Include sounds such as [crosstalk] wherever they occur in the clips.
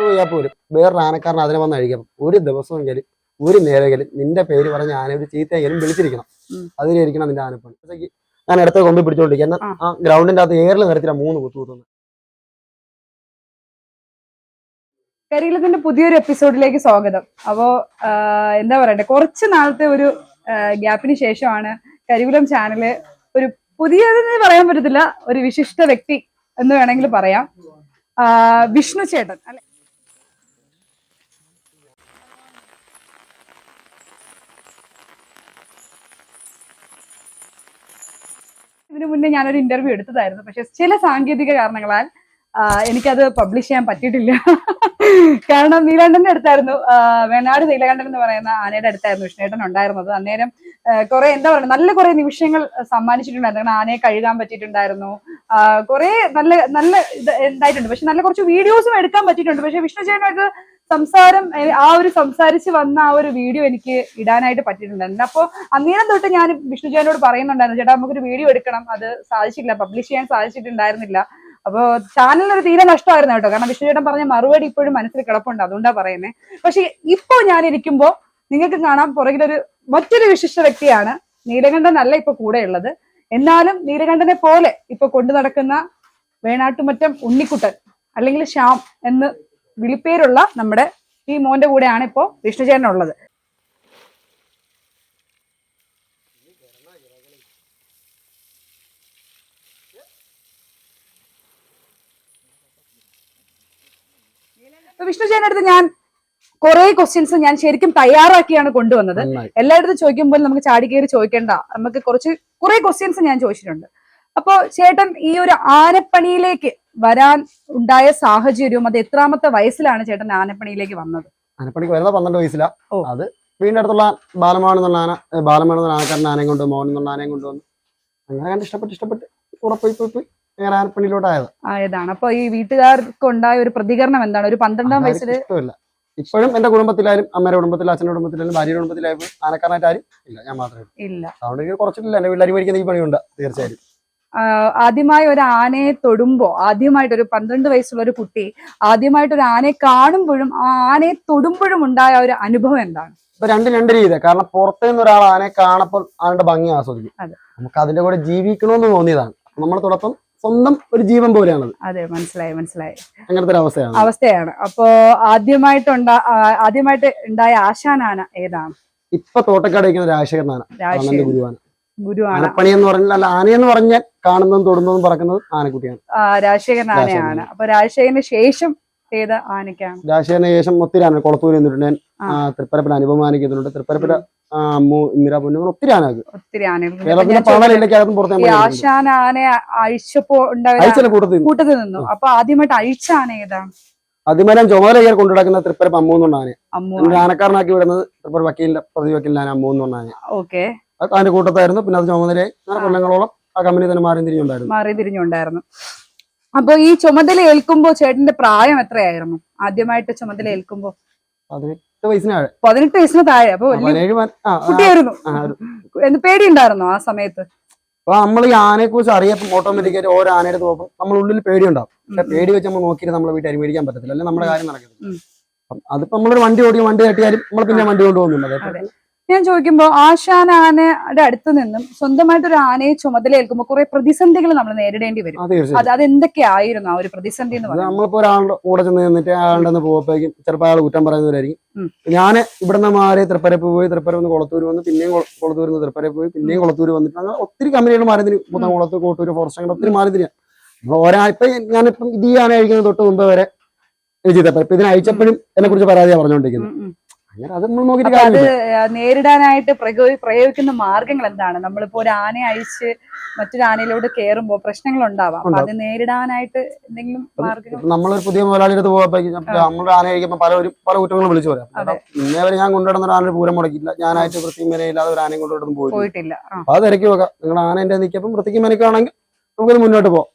പോയാൽ പോലും വേറൊരു ആനക്കാരൻ അതിനെ വന്ന് അഴിക്കാം. ഒരു ദിവസമെങ്കിലും ഒരു നേരെങ്കിലും നിന്റെ പേര് പറഞ്ഞ ആന ഒരു ചീത്തയെങ്കിലും വിളിച്ചിരിക്കണം. അതിനായിരിക്കണം നിന്റെ ആനപ്പണി. ഉച്ചയ്ക്ക് ഞാൻ അടുത്ത കൊമ്പി പിടിച്ചോണ്ടിരിക്കുക എന്നാൽ ആ. ആ ഗ്രൗണ്ടിന്റെ അകത്ത് ഏറിൽ നിരത്തില്ല മൂന്ന് കുത്തു കുത്തുന്നത് കരികുലത്തിന്റെ പുതിയൊരു എപ്പിസോഡിലേക്ക് സ്വാഗതം. അപ്പോ എന്താ പറയണ്ടേ? കുറച്ച് നാളത്തെ ഒരു ഗ്യാപ്പിന് ശേഷമാണ് കരികുലം ചാനൽ ഒരു പുതിയതെന്ന് പറയാൻ പറ്റത്തില്ല. ഒരു വിശിഷ്ട വ്യക്തി എന്ന് വേണമെങ്കിൽ പറയാം. വിഷ്ണു ചേട്ടൻ അല്ലെ? ഇതിനു മുന്നേ ഞാനൊരു ഇന്റർവ്യൂ എടുത്തതായിരുന്നു. പക്ഷെ ചില സാങ്കേതിക കാരണങ്ങളാൽ എനിക്കത് പബ്ലിഷ് ചെയ്യാൻ പറ്റിയിട്ടില്ല. കാരണം നീലകണ്ഠന്റെ അടുത്തായിരുന്നു വേണാട് നീലകണ്ഠൻ എന്ന് പറയുന്ന ആനയുടെ അടുത്തായിരുന്നു വിഷ്ണേട്ടൻ ഉണ്ടായിരുന്നത്. അന്നേരം കുറെ എന്താ പറയുക നല്ല കുറെ നിമിഷങ്ങൾ സമ്മാനിച്ചിട്ടുണ്ടായിരുന്നു. കാരണം ആനയെ കഴുകാൻ പറ്റിയിട്ടുണ്ടായിരുന്നു. കുറെ നല്ല നല്ല ഇത് ഉണ്ടായിട്ടുണ്ട് പക്ഷെ നല്ല കുറച്ച് വീഡിയോസും എടുക്കാൻ പറ്റിയിട്ടുണ്ട്. പക്ഷെ വിഷ്ണു ചേട്ടനായിട്ട് സംസാരം ആ ഒരു സംസാരിച്ച് വന്ന ആ ഒരു വീഡിയോ എനിക്ക് ഇടാനായിട്ട് പറ്റിയിട്ടുണ്ടായിരുന്നു. അപ്പോൾ അന്നേരം തൊട്ട് ഞാൻ വിഷ്ണുജാനോട് പറയുന്നുണ്ടായിരുന്നു ചേട്ടാ നമുക്കൊരു വീഡിയോ എടുക്കണം. അത് സാധിച്ചില്ല പബ്ലിഷ് ചെയ്യാൻ സാധിച്ചിട്ടുണ്ടായിരുന്നില്ല. അപ്പോ ചാനലിനൊരു തീരെ നഷ്ടമായിരുന്നു കേട്ടോ. കാരണം വിഷ്ണു ചേട്ടൻ പറഞ്ഞ മറുപടി ഇപ്പോഴും മനസ്സിൽ കിടപ്പുണ്ട് അതുകൊണ്ടാ പറയുന്നത് പക്ഷെ ഇപ്പോ ഞാൻ ഇരിക്കുമ്പോ നിങ്ങൾക്ക് കാണാം പുറകിലൊരു മറ്റൊരു വിശിഷ്ട വ്യക്തിയാണ് നീലകണ്ഠൻ അല്ല ഇപ്പൊ കൂടെയുള്ളത്. എന്നാലും നീലകണ്ഠനെ പോലെ ഇപ്പൊ കൊണ്ടു നടക്കുന്ന വേണാട്ടുമറ്റം ഉണ്ണിക്കുട്ടൻ അല്ലെങ്കിൽ ശ്യാം എന്ന് വിളിപ്പേരുള്ള നമ്മുടെ ഈ മോന്റെ കൂടെയാണ് ഇപ്പോ വിഷ്ണുചേരൻ ഉള്ളത്. വിഷ്ണുചേട്ടന്റെ അടുത്ത് ഞാൻ കുറെ ക്വസ്റ്റ്യൻസ് ഞാൻ ശരിക്കും തയ്യാറാക്കിയാണ് കൊണ്ടുവന്നത്. എല്ലായിടത്തും ചോദിക്കുമ്പോൾ നമുക്ക് ചാടി കയറി ചോദിക്കേണ്ട നമുക്ക് കുറച്ച് കുറെ ക്വസ്റ്റ്യൻസ് ഞാൻ ചോദിച്ചിട്ടുണ്ട്. അപ്പോ ചേട്ടൻ ഈ ഒരു ആനപ്പണിയിലേക്ക് വരാൻ ഉണ്ടായ സാഹചര്യവും അത് എത്രാമത്തെ വയസ്സിലാണ് ചേട്ടൻ ആനപ്പണിയിലേക്ക് വന്നത്? ആനപ്പണിക്ക് വരുന്നത് പന്ത്രണ്ട് വയസ്സിലാ. അത് വീടിന്റെ അടുത്തുള്ള ബാലമാണ് എന്നുള്ള ആന ബാലമാണെന്നുള്ള ബാലമാണ് എന്നുള്ള ആനക്കാരൻ ആനയും കൊണ്ട് മോൻ എന്നുള്ള ആനയും കൊണ്ടുവന്നു അങ്ങനെ കണ്ട് ഇഷ്ടപ്പെട്ട് ഇഷ്ടപ്പെട്ട് കൂടെ പോയി പോയി പോയി അങ്ങനെ ആനപ്പണിയിലോട്ടായത്. ആയതാണ്. അപ്പൊ ഈ വീട്ടുകാർക്ക് ഉണ്ടായ ഒരു പ്രതികരണം എന്താണ്? ഒരു പന്ത്രണ്ടാം വയസ്സിൽ ഇഷ്ടമില്ല. ഇപ്പോഴും എന്റെ കുടുംബത്തിലായാലും അമ്മയുടെ കുടുംബത്തിലും അച്ഛന്റെ കുടുംബത്തിലായാലും ഭാര്യയുടെ കുടുംബത്തിലായാലും ആനക്കാരനായിട്ട് ആരും ഇല്ല. ഞാൻ മാത്രമേ. ഇല്ല. അതുകൊണ്ട് എനിക്ക് കുറച്ചിട്ടില്ല. എന്റെ വീട്ടിൽ പഠിക്കുന്ന ഈ പണിയുണ്ട് തീർച്ചയായും. ആഹ് ആദ്യമായി ഒരു ആനയെ തൊടുമ്പോ ആദ്യമായിട്ട് ഒരു പന്ത്രണ്ട് വയസ്സുള്ള ഒരു കുട്ടി ആദ്യമായിട്ട് ഒരു ആനയെ കാണുമ്പോഴും ആ ആനയെ തൊടുമ്പോഴും ഉണ്ടായ ഒരു അനുഭവം എന്താണ്? ഇപ്പൊ രണ്ട് രണ്ട് രീതി. കാരണം പുറത്തു നിന്ന് ഒരാൾ ആനെ കാണപ്പോൾ ആളുടെ ഭംഗി ആസ്വദിക്കും. നമുക്ക് അതിന്റെ കൂടെ ജീവിക്കണമെന്ന് തോന്നിയതാണ്. നമ്മുടെ തുടക്കം സ്വന്തം ഒരു ജീവൻ പോലെയാണ് അതെ മനസ്സിലായി മനസ്സിലായി. അങ്ങനത്തെ ഒരു അവസ്ഥയാണ്. അവസ്ഥയാണ്. അപ്പോ ആദ്യമായിട്ടുണ്ടാ ആദ്യമായിട്ട് ഉണ്ടായ ആശാനാന ഏതാണ്? ഇപ്പൊ തോട്ടക്കാട് വയ്ക്കുന്ന രാജശേഖരനാണ്. ഗുരുവാണ്. ഗുരുവാണ്. ആനപ്പണി എന്ന് പറഞ്ഞാൽ അല്ല ആനയെന്ന് പറഞ്ഞാൽ കാണുന്നതും തൊടുന്നതും പറക്കുന്നതും ആനക്കുട്ടിയാണ്. രാജശേഖരൻ ആനയാണ്. അപ്പൊ രാജശേഖരന് ശേഷം ഏത് ആനയ്ക്കാണ്. രാജശേഖരന് ശേഷം ഒത്തിരി ആന കുളത്തൂര് എന്നിട്ടുണ്ട് ഞാൻ തൃപ്പരപ്പുര തൃപ്പരപ്പിന് അമ്മു ഇന്ദിര പൊന്നുകൾ ഒത്തിരി ആനക്ക് ഒത്തിരി ആനകൾ. ആശാന ആനയെ അഴിച്ചപ്പോ കൂട്ടത്തിൽ നിന്നു. അപ്പൊ ആദ്യമായിട്ട് അഴിച്ച ആന ഏതാണ് അതിമരം ചുമതല ചെയ്യാൻ കൊണ്ടുനടക്കുന്ന തൃപ്പരപ്പ് അമ്മു എന്ന് പറഞ്ഞ ആന അമ്മു എന്നെ ആനക്കാരനാക്കി വിടുന്നത് തൃപ്പര വക്കീലിന്റെ പ്രതി വക്കീലിന്റെ ആന ഓക്കെ. അതിന്റെ കൂട്ടത്തായിരുന്നു. പിന്നെ അത് ചുമതല കൊല്ലങ്ങളോളം ആ കമ്പനി തന്നെ മാറി തിരിഞ്ഞുണ്ടായിരുന്നു മാറി തിരിഞ്ഞുണ്ടായിരുന്നു അപ്പൊ ഈ ചുമതല ഏൽക്കുമ്പോ ചേട്ടന്റെ പ്രായം എത്രയായിരുന്നു? ആദ്യമായിട്ട് ചുമതല ഏൽക്കുമ്പോ? പതിനെട്ട് വയസ്സിന് താഴെ. പതിനെട്ട് വയസ്സിന് താഴെ. അപ്പൊ കുട്ടിയായിരുന്നു. എന്ത് പേടിയുണ്ടായിരുന്നോ ആ സമയത്ത്? അപ്പൊ നമ്മൾ ഈ ആനയെ കുറിച്ച് അറിയപ്പം ഓട്ടോമാറ്റിക്കായിട്ട് ഓരോ ആനയുടെ നോക്കും നമ്മൾ ഉള്ളിൽ പേടിയുണ്ടാവും. പക്ഷെ പേടി വെച്ച് നമ്മൾ നോക്കിയിട്ട് നമ്മളെ വീട്ടിൽ അനുവദിക്കാൻ പറ്റത്തില്ല. അല്ലെങ്കിൽ നമ്മുടെ കാര്യം നടക്കത്തില്ല. അതിപ്പോ നമ്മളൊരു വണ്ടി ഓടിക്കും വണ്ടി തട്ടിയാലും നമ്മൾ പിന്നെ വണ്ടി കൊണ്ടുപോകുന്നുണ്ട്. ഞാൻ ചോദിക്കുമ്പോൾ ആശാൻ ആനയുടെ അടുത്ത് നിന്നും സ്വന്തമായിട്ട് ഒരു ആനയെ ചുമതല ഏൽക്കുമ്പോൾ കുറെ പ്രതിസന്ധികൾ നമ്മൾ നേരിടേണ്ടി വരും. അത് അതെന്തൊക്കെയായിരുന്നു ആ ഒരു പ്രതിസന്ധി എന്ന് പറയുന്നത്? നമ്മളിപ്പോ ഒരാളുടെ കൂടെ ചെന്ന് നിന്നിട്ട് അയാളുടെ പോകുമ്പോഴേക്കും ചിലപ്പോൾ അയാൾ കുറ്റം പറയുന്നവരായിരിക്കും. ഞാൻ ഇവിടുന്ന് മാറി തൃപ്പരപ്പ് പോയി തൃപ്പരപ്പ് കുളത്തൂർ വന്ന് പിന്നെയും കൊള- കുളത്തൂർ നിന്ന് തൃപ്പരപ്പ് പോയി പിന്നെയും കുളത്തൂർ വന്നിട്ട് അങ്ങനെ ഒത്തിരി കമ്പനികൾ മാറി തിരി മൊത്തം കുളത്തൂർ കോട്ടൂർ ഫോറസ്റ്റ് അങ്ങനെ ഒത്തിരി മാറി തിരിയാ നമ്മൾ ഒരാ ഇപ്പൊ ഞാനിപ്പം ഇത് ഈ ആന അഴിക്കുന്നത് തൊട്ട് മുമ്പ് വരെ ഇപ്പൊ ഇതിനെ അയച്ചപ്പോഴും എന്നെ കുറിച്ച് പരാതിയാണ് പറഞ്ഞുകൊണ്ടിരിക്കുന്നത് അത് നേരിടാനായിട്ട് പ്രയോഗിക്കുന്ന മാർഗങ്ങൾ എന്താണ്? നമ്മളിപ്പോ ഒരു ആനയെ അഴിച്ച് മറ്റൊരു ആനയിലോട്ട് കേറുമ്പോ പ്രശ്നങ്ങൾ ഉണ്ടാവാം അപ്പൊ അത് നേരിടാനായിട്ട് എന്തെങ്കിലും മാർഗങ്ങൾ നമ്മൾ നമ്മളൊരു പുതിയ മുതലാളിയുടെ അടുത്ത് നമ്മുടെ ആന കഴിക്കുമ്പോൾ പല പല കുറ്റങ്ങളും വിളിച്ചു പറയാം. ഇന്നേവരെ ഇന്നേ വരെ ഞാൻ കൊണ്ടുവരുന്ന ഒരു ആനയുടെ പൂരം മുടക്കില്ല ഞാനായിട്ട് വൃത്തിയും മേനയില്ലാതെ ഒരു ആനയും കൊണ്ടുവരുന്നു പോയിട്ടില്ല. അത് തിരക്കി നോക്കാം നിങ്ങൾ ആന എന്റെ നിൽക്കപ്പം വൃത്തിക്ക് മെനക്കാണെങ്കിൽ നമുക്കത് മുന്നോട്ട് പോകാം.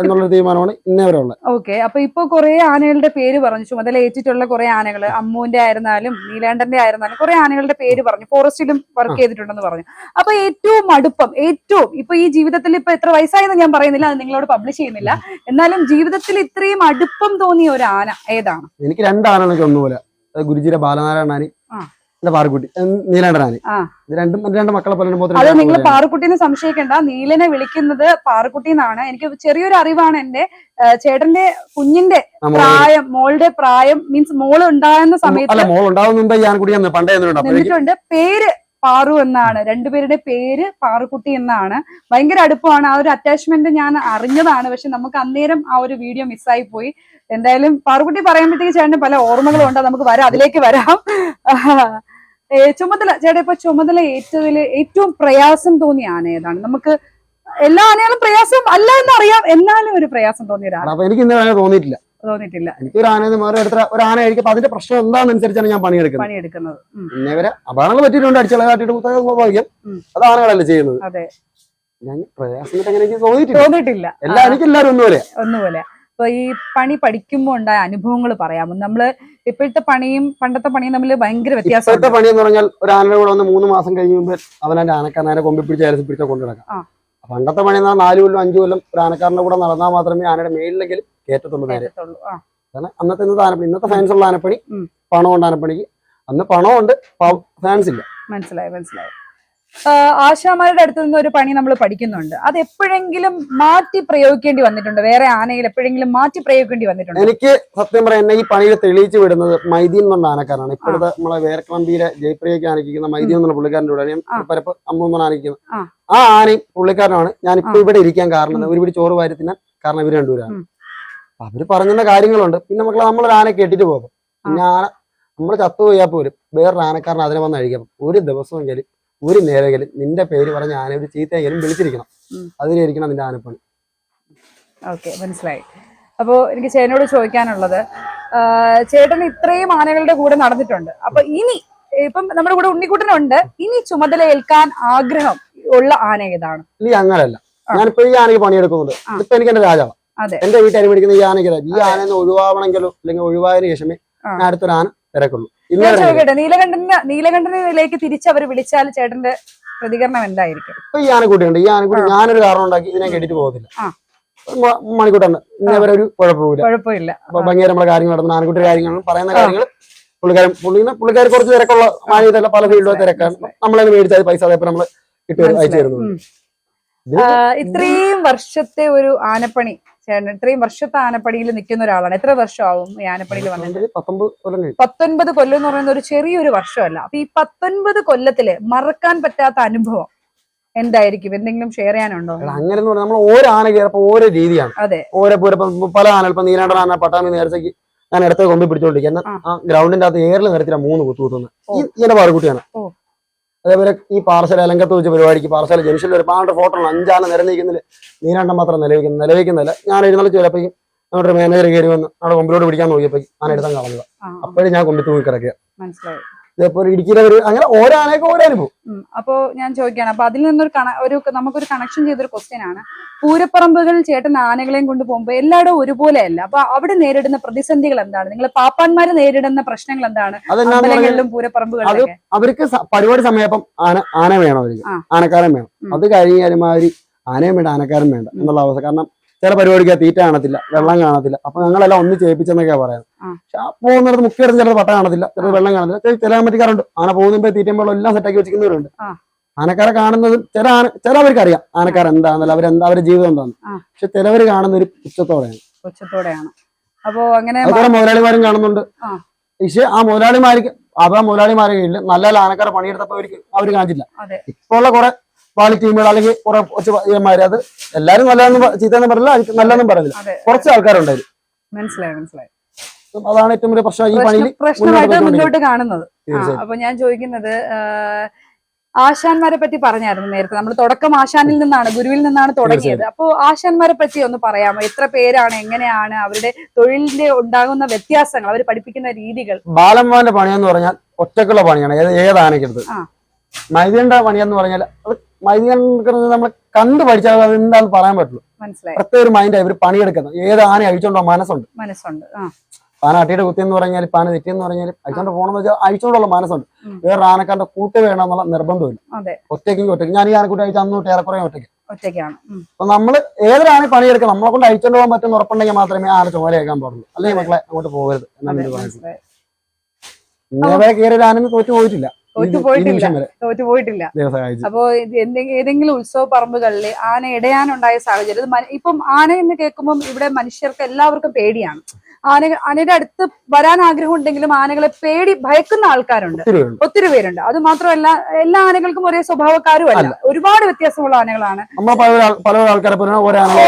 എന്നുള്ള തീരുമാനമാണ് ഇന്നേ വരെ ഉള്ളത്. ഓക്കെ അപ്പൊ ഇപ്പൊ കുറെ ആനകളുടെ പേര് പറഞ്ഞു. ചുമതല ഏറ്റിട്ടുള്ള കുറെ ആനകൾ അമ്മുവിന്റെ ആയിരുന്നാലും നീലാണ്ടന്റെ ആയിരുന്നാലും കുറെ ആനകളുടെ പേര് പറഞ്ഞു. ഫോറസ്റ്റിലും വർക്ക് ചെയ്തിട്ടുണ്ടെന്ന് പറഞ്ഞു. അപ്പൊ ഏറ്റവും അടുപ്പം ഏറ്റവും ഇപ്പൊ ഈ ജീവിതത്തിൽ ഇപ്പൊ എത്ര വയസ്സായെന്ന് ഞാൻ പറയുന്നില്ല അത് നിങ്ങളോട് പബ്ലിഷ് ചെയ്യുന്നില്ല. എന്നാലും ജീവിതത്തിൽ ഇത്രയും അടുപ്പം തോന്നിയ ഒരു ആന ഏതാണ്? എനിക്ക് രണ്ടാണെന്നൊക്കെ ഒന്നുപോലെ. ഗുരുജിയുടെ ബാലനാരായണാനി. എന്റെ പാറക്കുട്ടി. നീലാണ്ടനാണ്. ഇത് രണ്ടും എന്റെ രണ്ട് മക്കളെ പോലെ അത് നിങ്ങൾ പാറുക്കുട്ടീനെ സംശയിക്കേണ്ട. നീലനെ വിളിക്കുന്നത് പാറുക്കുട്ടി എന്നാണ് എനിക്ക് ചെറിയൊരു അറിവാണ് എന്റെ ചേട്ടന്റെ കുഞ്ഞിന്റെ പ്രായം മോളുടെ പ്രായം മീൻസ് മോൾ ഉണ്ടാകുന്ന സമയത്ത് മോൾ ഉണ്ടാവുന്ന മുമ്പേ ഞാൻ കൂടി പണ്ടേ എന്നിട്ടുണ്ട് അപ്പോഴേക്കും നിന്നിട്ടുണ്ട്. പേര് പാറു എന്നാണ്. രണ്ടുപേരുടെ പേര് പാറുക്കുട്ടി എന്നാണ്. ഭയങ്കര അടുപ്പമാണ്. ആ ഒരു അറ്റാച്ച്മെന്റ് ഞാൻ അറിഞ്ഞതാണ്. പക്ഷെ നമുക്ക് അന്നേരം ആ ഒരു വീഡിയോ മിസ്സായി പോയി. എന്തായാലും പാറുക്കുട്ടി പറയുമ്പോഴത്തേക്ക് ചേട്ടന് പല ഓർമ്മകളും ഉണ്ട് നമുക്ക് വരാം. അതിലേക്ക് വരാം. [laughs] ചുമതല ചേട്ടാ ഇപ്പൊ ചുമതല ഏറ്റതിൽ ഏറ്റവും പ്രയാസം തോന്നിയ ആന ഏതാണ്? നമുക്ക് എല്ലാ ആനകളും പ്രയാസം അല്ല എന്നറിയാം എന്നാലും ഒരു പ്രയാസം തോന്നിയ ഒരു അപ്പൊ എനിക്ക് ഇന്നേ തോന്നിയിട്ടില്ല. തോന്നിയിട്ടില്ല. എനിക്ക് ഒരു ആനയെന്ന് മാറി അടുത്ത ഒരു ആന അതിന്റെ പ്രശ്നം എന്താണെന്നനുസരിച്ചാണ് ഞാൻ പണിയെടുക്കുന്നത്. പണിയെടുക്കുന്നത്. ഉം, ഇന്നേ വരെ അപകടങ്ങൾ പറ്റിയിട്ടുണ്ട്. അടിച്ചുള്ള കാട്ടിയിട്ട് പുസ്തകം സ്വാഭാവികം. ഉം. അത് ആനകളല്ലേ ചെയ്യുന്നത്. അതെ. ഞാൻ പ്രയാസം തോന്നിയിട്ടില്ല. എല്ലാ എനിക്ക് എല്ലാവരും ഒന്നുപോലെ. ഒന്നുപോലെ. അപ്പൊ ഈ പണി പഠിക്കുമ്പോൾ ഉണ്ടായ അനുഭവങ്ങൾ പറയാമോ? നമ്മൾ ഇപ്പോഴത്തെ പണിയും പണ്ടത്തെ പണിയും തമ്മിൽ ഭയങ്കര ഇപ്പോഴത്തെ പണി എന്ന് പറഞ്ഞാൽ ഒരു ആനയുടെ കൂടെ വന്ന് മൂന്ന് മാസം കഴിയുമ്പോൾ അവൻ എന്റെ ആനക്കാരനെ കൊമ്പി പിടിച്ച് അരസി പിടിച്ച കൊണ്ടു നടക്കാം. പണ്ടത്തെ പണി എന്നാൽ നാല് കൊല്ലം അഞ്ചു കൊല്ലം ഒരു ആനക്കാരനെ കൂടെ നടന്നാൽ മാത്രമേ ആനയുടെ മേളിലെങ്കിൽ കയറ്റത്തുള്ളൂ നേരെ. അന്നത്തെ ഇന്നത്തെ ആനപ്പണി. ഇന്നത്തെ ഫാൻസ് ഉള്ള ആനപ്പണി പണം പണമുണ്ട് ആനപ്പണിക്ക്. അന്ന് പണമുണ്ട് ഫാൻസ് ഇല്ല. മനസ്സിലായി മനസ്സിലായി. ആശാമാരുടെ അടുത്ത് നിന്ന് ഒരു പണി നമ്മൾ പഠിക്കുന്നുണ്ട്. അത് എപ്പോഴെങ്കിലും മാറ്റി പ്രയോഗിക്കേണ്ടി വന്നിട്ടുണ്ട്? വേറെ ആനയിൽ എപ്പോഴെങ്കിലും മാറ്റി പ്രയോഗിക്കേണ്ടി വന്നിട്ടുണ്ട്? എനിക്ക് സത്യം പറയാം എന്നെ ഈ പണിയിൽ തെളിയിച്ചു വിടുന്നത് മൈദീൻ എന്നുള്ള ആനക്കാരാണ് ഇപ്പോഴത്തെ നമ്മളെ വേർക്കളമ്പിയിലെ ജയപ്രിയക്ക് ആനയ്ക്കുന്ന മൈദീൻ എന്നുള്ള പുള്ളിക്കാരന്റെ കൂടെ ഞാൻ ആ. പരപ്പ് അമ്മ എന്നാണ് ആനയ്ക്കുന്നത്. ആ. ആനയും പുള്ളിക്കാരനാണ് ഞാൻ ഇപ്പൊ ഇവിടെ ഇരിക്കാൻ കാരണം ഒരു പിടി ചോറ് വാരത്തിന് കാരണം ഇവർ രണ്ടുപേരാണ്. അവർ പറഞ്ഞ കാര്യങ്ങളുണ്ട്. പിന്നെ മക്കളെ നമ്മളൊരു ആന കേട്ടിട്ട് പോകും. പിന്നെ ആന നമ്മൾ ചത്തുപോയാൽ പോലും വേറൊരു ആനക്കാരൻ അതിനെ വന്ന് അഴിക്കാം ഒരു ദിവസമെങ്കിലും ഒരു നേരകലും നിന്റെ പേര് പറഞ്ഞ ആന ഒരു ചീത്തയെങ്കിലും വിളിച്ചിരിക്കണം. അതിനായിരിക്കണം നിന്റെ ആനപ്പണി. ഓക്കെ മനസ്സിലായി. അപ്പോ എനിക്ക് ചേനോട് ചോദിക്കാനുള്ളത് ചേട്ടൻ ഇത്രയും ആനകളുടെ കൂടെ നടന്നിട്ടുണ്ട്. അപ്പൊ ഇനി ഇപ്പം നമ്മുടെ കൂടെ ഉണ്ണിക്കുട്ടനുണ്ട്. ഇനി ചുമതല ഏൽക്കാൻ ആഗ്രഹം ഉള്ള ആന ഏതാണ്? ഇനി അങ്ങനല്ല. ഞാനിപ്പോ ഈ ആനയ്ക്ക് പണിയെടുക്കുന്നുണ്ട്. ഇപ്പൊ എനിക്ക് എന്റെ രാജാവാണ് എന്റെ വീട്ടിൽ അനുവദിക്കുന്ന ഈ ആനയ്ക്ക് ഈ ആന ഒഴിവാവണമെങ്കിലോ? അല്ലെങ്കിൽ ഒഴിവായതിനു ശേഷമേ ഞാൻ അടുത്തൊരു ആന തിരക്കുള്ളൂ ഞാൻ ചോദിക്കട്ടെ നീലകണ്ഠന് നീലകണ്ഠനിലേക്ക് തിരിച്ച് അവർ വിളിച്ചാൽ ചേട്ടന്റെ പ്രതികരണം എന്തായിരിക്കും? ഇപ്പൊ ഈ ആനക്കൂട്ടിയുണ്ട്. ഈ ആനക്കൂട്ടി ഞാനൊരു കാരണം ഉണ്ടാക്കി ഇതിനെ കേട്ടിട്ട് പോകത്തില്ല. ആ. മ- മണിക്കൂട്ടുണ്ട് ഇന്നേ വരെ ഒരു കുഴപ്പമില്ല. കുഴപ്പമില്ല ഭംഗിയായി നമ്മളെ കാര്യങ്ങൾ നടത്തുന്ന ആനക്കുട്ടി കാര്യങ്ങളും പറയുന്ന കാര്യങ്ങൾ പുള്ളിക്കാരൻ പുള്ളിനെ പുള്ളിക്കാർ കുറച്ച് തിരക്കുള്ള മാനിയതല്ല പല ഫീൽഡിലും തിരക്കാണ്. നമ്മളതിന് മേടിച്ചാൽ പൈസ അതേപോലെ നമ്മൾ ഇട്ട് അയച്ചു തരുന്നുണ്ട്. ഇത്രയും വർഷത്തെ ഒരു ആനപ്പണി ചേട്ടൻ ഇത്രയും വർഷത്തെ ആനപ്പടിയിൽ നിൽക്കുന്ന ഒരാളാണ്. എത്ര വർഷമാവും ഈ ആനപ്പടിയിൽ വന്നിട്ട്? പത്തൊൻപത് കൊല്ലം എന്ന് പറയുന്ന ഒരു ചെറിയൊരു വർഷമല്ല. അപ്പൊ ഈ പത്തൊൻപത് കൊല്ലത്തിൽ മറക്കാൻ പറ്റാത്ത അനുഭവം എന്തായിരിക്കും? എന്തെങ്കിലും ഷെയർ ചെയ്യാനുണ്ടോ? അങ്ങനെ നമ്മൾ ഓരോ ആന കയറപ്പോ ഓരോ രീതിയാണ്. അതെ. ഓരോ പൂരം പല ആന ഇപ്പൊ നീലാണ്ടൻ ആന പട്ടാമി നേരത്തേക്ക് ഞാൻ ഇടത്തെ കൊമ്പി. ആ. ഗ്രൗണ്ടിന്റെ അകത്ത് ഏറിൽ നിരത്തിലാണ് മൂന്ന് കുത്തു കുത്തുന്നത്. ഈ ഇതിന്റെ പാറുകുട്ടിയാണ്. അതേപോലെ ഈ പാർസൽ അലങ്കത്ത് വെച്ച പരിപാടിക്ക് പാർസൽ ജംഗ്ഷനിൽ ഒരു പാണ്ട് ഫോട്ടോ അഞ്ചാണ് നിരന്നിരിക്കുന്നില്ല. നീനാണ്ടം മാത്രം നിലവിക്കുന്നു നിലവിക്കുന്നില്ല ഞാൻ എഴുന്നള്ള ചിലപ്പോഴേക്കും നമ്മുടെ മാനേജർ കയറി വന്ന് നമ്മുടെ കൊമ്പിലോട്ട് പിടിക്കാൻ നോക്കിയപ്പോൾ ഞാൻ എടുത്താൽ കളഞ്ഞത്. ആ, അപ്പോഴും ഞാൻ കൊമ്പി തൂങ്ങി കിടക്കുക മനസ്സിലായി. ഇതേപോലെ ഇടുക്കിയിലെ ഒരു അങ്ങനെ ഓരോ ആനയൊക്കെ ഓരോ അനുഭവം. അപ്പോ ഞാൻ ചോദിക്കാണ് അപ്പൊ അതിൽ നിന്നൊരു ഒരു നമുക്കൊരു കണക്ഷൻ ചെയ്തൊരു ക്വസ്റ്റ്യൻ ആണ്. പൂരപ്പറമ്പുകൾ ചേട്ടൻ ആനകളെയും കൊണ്ട് പോകുമ്പോൾ എല്ലായിടും ഒരുപോലെയല്ല അപ്പൊ അവിടെ നേരിടുന്ന പ്രതിസന്ധികൾ എന്താണ്? നിങ്ങൾ പാപ്പാന്മാര് നേരിടുന്ന പ്രശ്നങ്ങൾ എന്താണ്? അമ്പലങ്ങളിലും അവർക്ക് പരിപാടി സമയപ്പം ആന ആന വേണം അവർക്ക്. ആനക്കാരൻ വേണം. അത് കഴിഞ്ഞാലും ആനയും വേണ്ട ആനക്കാരൻ വേണ്ട എന്നുള്ള അവസ്ഥ. കാരണം ചില പരിപാടിക്ക് തീറ്റ കാണത്തില്ല വെള്ളം കാണത്തില്ല. അപ്പൊ ഞങ്ങളെല്ലാം ഒന്ന് ചെയ്യിപ്പിച്ചെന്നൊക്കെയാ പറയുന്നത്. പക്ഷെ ആ പോകുന്നിടത്ത് മുഖ്യമായിട്ടും ചിലത് പട്ട കാണത്തില്ല ചിലത് വെള്ളം കാണത്തില്ല. ചില- കമ്പറ്റിക്കാരുണ്ട് ആന പോകുമ്പോൾ തീറ്റയും വെള്ളം എല്ലാം സെറ്റാക്കി വെച്ചിരിക്കുന്നവരുണ്ട്. ആനക്കാരെ കാണുന്നതും ചില ആന ചില അവർക്ക് അറിയാം ആനക്കാർ എന്താണെന്നല്ല അവരെന്താ അവരുടെ ജീവിതം എന്താന്ന്. പക്ഷെ ചിലവർ കാണുന്ന ഒരു പുച്ഛത്തോടെയാണ്. കൊച്ചത്തോടെയാണ് അപ്പോ അങ്ങനെ മുതലാളിമാരും കാണുന്നുണ്ട്. പക്ഷെ ആ മുതലാളിമാർക്ക് അപ്പൊ മുതലാളിമാരെ കീഴിൽ നല്ല ആനക്കാരെ പണിയെടുത്തപ്പോ അവർക്ക് അവർ കാണിച്ചില്ല. ഇപ്പൊ ഉള്ള കുറെ പാളി ടീമുകൾ അല്ലെങ്കിൽ കുറെ കുറച്ച് അത് എല്ലാരും നല്ലതെന്ന് ചീത്തയെന്നും പറയില്ല നല്ലതെന്നും പറയുന്നില്ല കുറച്ച് ആൾക്കാരുണ്ടായിരുന്നു. മനസ്സിലായി മനസ്സിലായി. അതാണ് ഏറ്റവും വലിയ പ്രശ്നം ഈ പണിയിൽ പ്രശ്നമായിട്ട് മുന്നോട്ട് കാണുന്നത്. അപ്പൊ ഞാൻ ചോദിക്കുന്നത് ആശാന്മാരെ പറ്റി പറഞ്ഞായിരുന്നു നേരത്തെ. നമ്മൾ തുടക്കം ആശാനിൽ നിന്നാണ് ഗുരുവിൽ നിന്നാണ് തുടങ്ങിയത്. അപ്പോ ആശാന്മാരെ പറ്റി ഒന്ന് പറയാമോ? എത്ര പേരാണ് എങ്ങനെയാണ് അവരുടെ തൊഴിലിന്റെ ഉണ്ടാകുന്ന വ്യത്യാസങ്ങൾ അവർ പഠിപ്പിക്കുന്ന രീതികൾ? ബാലന്മാരുടെ പണിയെന്ന് പറഞ്ഞാൽ ഒറ്റക്കുള്ള പണിയാണ്. ഏതാണെങ്കിലും ഏത് ആനയ്ക്കടുത്ത്. പണിയെന്ന് പറഞ്ഞാൽ മൈദിൻ നമ്മൾ കണ്ടു പഠിച്ചാൽ അത് എന്താന്ന് പറയാൻ പറ്റുള്ളൂ. മനസ്സിലായി. പ്രത്യേക ഒരു മൈൻഡ് ഇവർ പണിയെടുക്കുന്നത്. ഏത് ആന അഴിച്ചോണ്ടോ മനസ്സുണ്ട്. മനസ്സുണ്ട്. പാന അട്ടിയുടെ കുത്തി എന്ന് പറഞ്ഞാൽ പാന തെറ്റി എന്ന് പറഞ്ഞാൽ അഴിച്ചോണ്ട് പോകണമെന്ന് വെച്ചാൽ അഴിച്ചോണ്ടുള്ള മനസ്സുണ്ട്. വേറെ ആനക്കാരുടെ കൂട്ട് വേണമെന്നുള്ള നിർബന്ധമില്ല. ഒറ്റയ്ക്ക് ഒറ്റയ്ക്ക്. ഞാൻ ഈ ആനക്കൂട്ടി അഴിച്ചു അന്ന് തൊട്ട് ഏറെക്കുറെ ഒറ്റയ്ക്ക്. ഒറ്റയ്ക്കാണ്. അപ്പൊ നമ്മൾ ഏതൊരാണ് പണിയെടുക്കുക നമ്മളെ കൊണ്ട് അഴിച്ചോണ്ട് പോകാൻ പറ്റുന്ന ഉറപ്പുണ്ടെങ്കിൽ മാത്രമേ ആന ചുമലയേക്കാൻ പാടുള്ളൂ. അല്ലെങ്കിൽ മക്കളെ അങ്ങോട്ട് പോകരുത്. എന്നാണ് പറയുന്നത് ഇന്നേ കയറി ഒരു ആനന്ന് തോറ്റു പോയിട്ടില്ല. തോറ്റു ഈ- ഈ പോയിട്ടില്ല. തോറ്റു അപ്പോ ഏതെങ്കിലും ഉത്സവ പറമ്പുകളിൽ ആന ഇടയാനുണ്ടായ സാഹചര്യം ഇപ്പം ആന എന്ന് കേൾക്കുമ്പോൾ ഇവിടെ മനുഷ്യർക്ക് എല്ലാവർക്കും പേടിയാണ്. ആന ആനയുടെ അടുത്ത് വരാൻ ആഗ്രഹം ഉണ്ടെങ്കിലും ആനകളെ പേടി ഭയക്കുന്ന ആൾക്കാരുണ്ട്. ഒത്തിരി പേരുണ്ട്. അത് മാത്രമല്ല എല്ലാ ആനകൾക്കും ഒരേ സ്വഭാവക്കാരും അല്ല. ഒരുപാട് വ്യത്യാസമുള്ള ആനകളാണ്.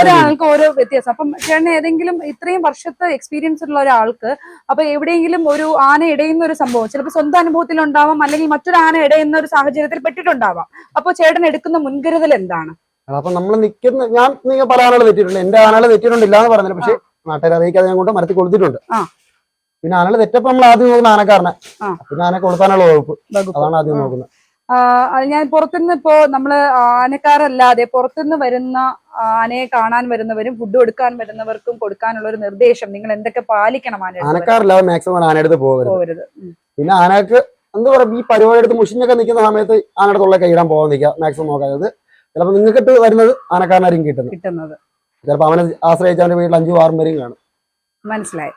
ഒരാൾക്ക് ഓരോ വ്യത്യാസം. അപ്പം ചേട്ടന് ഏതെങ്കിലും ഇത്രയും വർഷത്തെ എക്സ്പീരിയൻസ് ഉള്ള ഒരാൾക്ക് അപ്പൊ എവിടെയെങ്കിലും ഒരു ആന ഇടയുന്ന ഒരു സംഭവം ചിലപ്പോൾ സ്വന്തം അനുഭവത്തിൽ ഉണ്ടാവാം അല്ലെങ്കിൽ മറ്റൊരു ആന ഇടയുന്ന ഒരു സാഹചര്യത്തിൽ പെട്ടിട്ടുണ്ടാവാം. അപ്പൊ ചേട്ടൻ എടുക്കുന്ന മുൻകരുതൽ എന്താണ്? അപ്പൊ നമ്മൾ നിൽക്കുന്ന ഞാൻ നിങ്ങൾ പല ആനകൾ തെറ്റിയിട്ടുണ്ട്. എന്റെ ആനകൾ തെറ്റിയിട്ടുണ്ടില്ല എന്ന് പറഞ്ഞില്ല. പക്ഷെ നാട്ടുകാരെ അറിയിക്കാതെ ഞാൻ കൊണ്ട് മരത്തിൽ കൊളുത്തിട്ടുണ്ട്. പിന്നെ ആനയുടെ തെറ്റപ്പം നമ്മൾ ആദ്യം നോക്കുന്ന ആനക്കാരനെ. പിന്നെ ആന കൊളുത്താനുള്ള വകുപ്പ്. അതാണ് ആദ്യം നോക്കുന്നത്. ഞാൻ പുറത്തുനിന്ന് ഇപ്പോ നമ്മൾ ആനക്കാരല്ലാതെ പുറത്തുനിന്ന് വരുന്ന ആനയെ കാണാൻ വരുന്നവരും ഫുഡ് കൊടുക്കാൻ വരുന്നവർക്കും കൊടുക്കാനുള്ള ഒരു നിർദ്ദേശം നിങ്ങൾ എന്തൊക്കെ പാലിക്കണം ആനക്കാരല്ല ആനക്കാരില്ലാതെ മാക്സിമം ആനയെടുത്ത് പോകരുത്. പിന്നെ ആനക്ക് എന്താ പറയുക ഈ പരിപാടി എടുത്ത് മുഷിഞ്ഞൊക്കെ നിൽക്കുന്ന സമയത്ത് ആനയുടെ തൊള്ള കൈയിടാൻ പോകാൻ നിൽക്കുക. മാക്സിമം നോക്കാതെ. ചിലപ്പോൾ നിങ്ങൾക്ക് വരുന്നത് ആനക്കാരനായിരിക്കും കിട്ടുന്നത്. കിട്ടുന്നത്. ചിലപ്പോൾ അവനെ ആശ്രയിച്ച് അവന്റെ വീട്ടിൽ അഞ്ചു ആറും പേരും കാണും. മനസ്സിലായി.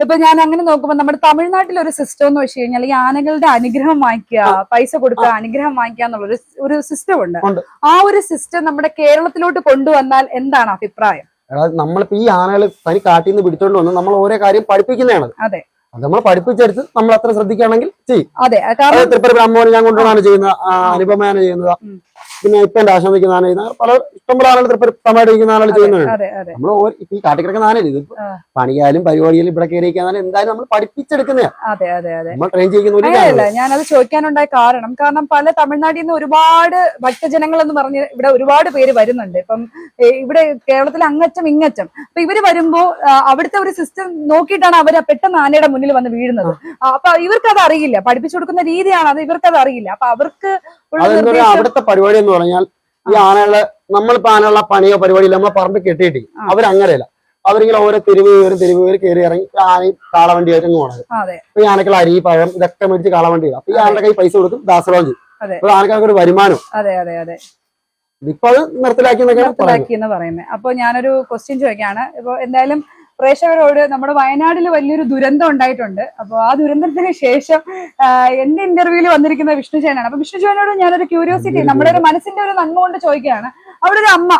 ഇപ്പൊ ഞാൻ അങ്ങനെ നോക്കുമ്പോൾ നമ്മുടെ തമിഴ്നാട്ടിൽ ഒരു സിസ്റ്റം എന്ന് വെച്ച് കഴിഞ്ഞാൽ ഈ ആനകളുടെ അനുഗ്രഹം വാങ്ങിക്കുക പൈസ കൊടുക്കുക അനുഗ്രഹം വാങ്ങിക്കുക എന്നുള്ള ഒരു സിസ്റ്റം ഉണ്ട്. ആ ഒരു സിസ്റ്റം നമ്മുടെ കേരളത്തിലോട്ട് കൊണ്ടുവന്നാൽ എന്താണ് അഭിപ്രായം? അതായത് നമ്മളിപ്പോ ഈ ആനകൾ തനി കാട്ടിൽ നിന്ന് പിടിച്ചോണ്ട് വന്ന് നമ്മൾ ഓരോ കാര്യം പഠിപ്പിക്കുന്നതാണ്. അതെ. അത് നമ്മൾ പഠിപ്പിച്ചെടുത്ത് നമ്മൾ അത്ര ശ്രദ്ധിക്കുകയാണെങ്കിൽ ചെയ്യും. അതെ. തൃപ്പതി ബ്രഹ്മോനെ ഞാൻ കൊണ്ടുവന്നാണ് ചെയ്യുന്നത് അനുപമയാണ് ചെയ്യുന്നത്. പിന്നെ ഇപ്പൊ എന്റെ ആശം നിൽക്കുന്ന ആന പല ഇഷ്ടംപോലെ ആളുകൾ ഇപ്പൊ ഇരിക്കുന്ന ആളുകൾ ചെയ്യുന്നുണ്ട്. നമ്മൾ ഈ കാട്ടിക്കിടക്കുന്ന ആനല്ലേ ഇത്? പണിയാലും പരിപാടിയാലും ഇവിടെ കയറിയിരിക്കാനും എന്തായാലും നമ്മൾ പഠിപ്പിച്ചെടുക്കുന്നതാണ് നമ്മൾ ട്രെയിൻ ചെയ്യുന്ന ഞാനത് ചോദിക്കാനുണ്ടായ കാരണം കാരണം പല തമിഴ്നാട്ടിൽ നിന്ന് ഒരുപാട് ഭക്തജനങ്ങൾ എന്ന് പറഞ്ഞ് ഇവിടെ ഒരുപാട് പേര് വരുന്നുണ്ട്. ഇപ്പം ഇവിടെ കേരളത്തിൽ അങ്ങറ്റം ഇങ്ങറ്റം അപ്പൊ ഇവർ വരുമ്പോ അവിടുത്തെ ഒരു സിസ്റ്റം നോക്കിയിട്ടാണ് അവർ പെട്ടെന്ന് ആനയുടെ മുന്നിൽ വന്ന് വീഴുന്നത്. അപ്പൊ ഇവർക്ക് അത് അറിയില്ല. പഠിപ്പിച്ചു കൊടുക്കുന്ന രീതിയാണ് അത് ഇവർക്ക് അത് അറിയില്ല. അപ്പൊ അവർക്ക് പറയാ അവിടുത്തെ പരിപാടി എന്ന് പറഞ്ഞാൽ ഈ ആനകളെ നമ്മളിപ്പോ ആനയുള്ള പണിയോ പരിപാടിയില്ല നമ്മളെ പറമ്പ് കെട്ടിയിട്ട്. അവരങ്ങനെയല്ല. അവരിങ്ങനെ ഓരോ തെരുവ് കയറി തെരുവ് കയറി കയറി ഇറങ്ങി ആനയും കാളവണ്ടിയായിട്ട് അങ്ങ് പോണത്. അപ്പൊ ഈ ആനക്കുള്ള അരി പഴം ഇതൊക്കെ മേടിച്ച് കാളവണ്ടി ഇടാം അപ്പൊ ഈ ആനയുടെ കൈ പൈസ കൊടുക്കും ദാസവാഞ്ചി ചെയ്യും. അപ്പൊ ആനക്കാർക്ക് ഒരു വരുമാനം. ഇപ്പൊ അത് നിർത്തലാക്കി നിർത്തലാക്കി എന്ന് പറയുന്നത്. അപ്പൊ ഞാനൊരു ക്വസ്റ്റ്യൻ ചോദിക്കാണ്. ഇപ്പൊ എന്തായാലും പ്രേക്ഷകരോട് നമ്മുടെ വയനാടിൽ വലിയൊരു ദുരന്തം ഉണ്ടായിട്ടുണ്ട്. അപ്പോൾ ആ ദുരന്തത്തിന് ശേഷം എന്റെ ഇന്റർവ്യൂവിൽ വന്നിരിക്കുന്ന വിഷ്ണു ചേനാണ് അപ്പൊ വിഷ്ണു ചേനോട് ഞാനൊരു ക്യൂരിയോസിറ്റി നമ്മുടെ ഒരു മനസ്സിന്റെ ഒരു നന്മ കൊണ്ട് ചോദിക്കുകയാണ്. അവിടെ ഒരു അമ്മ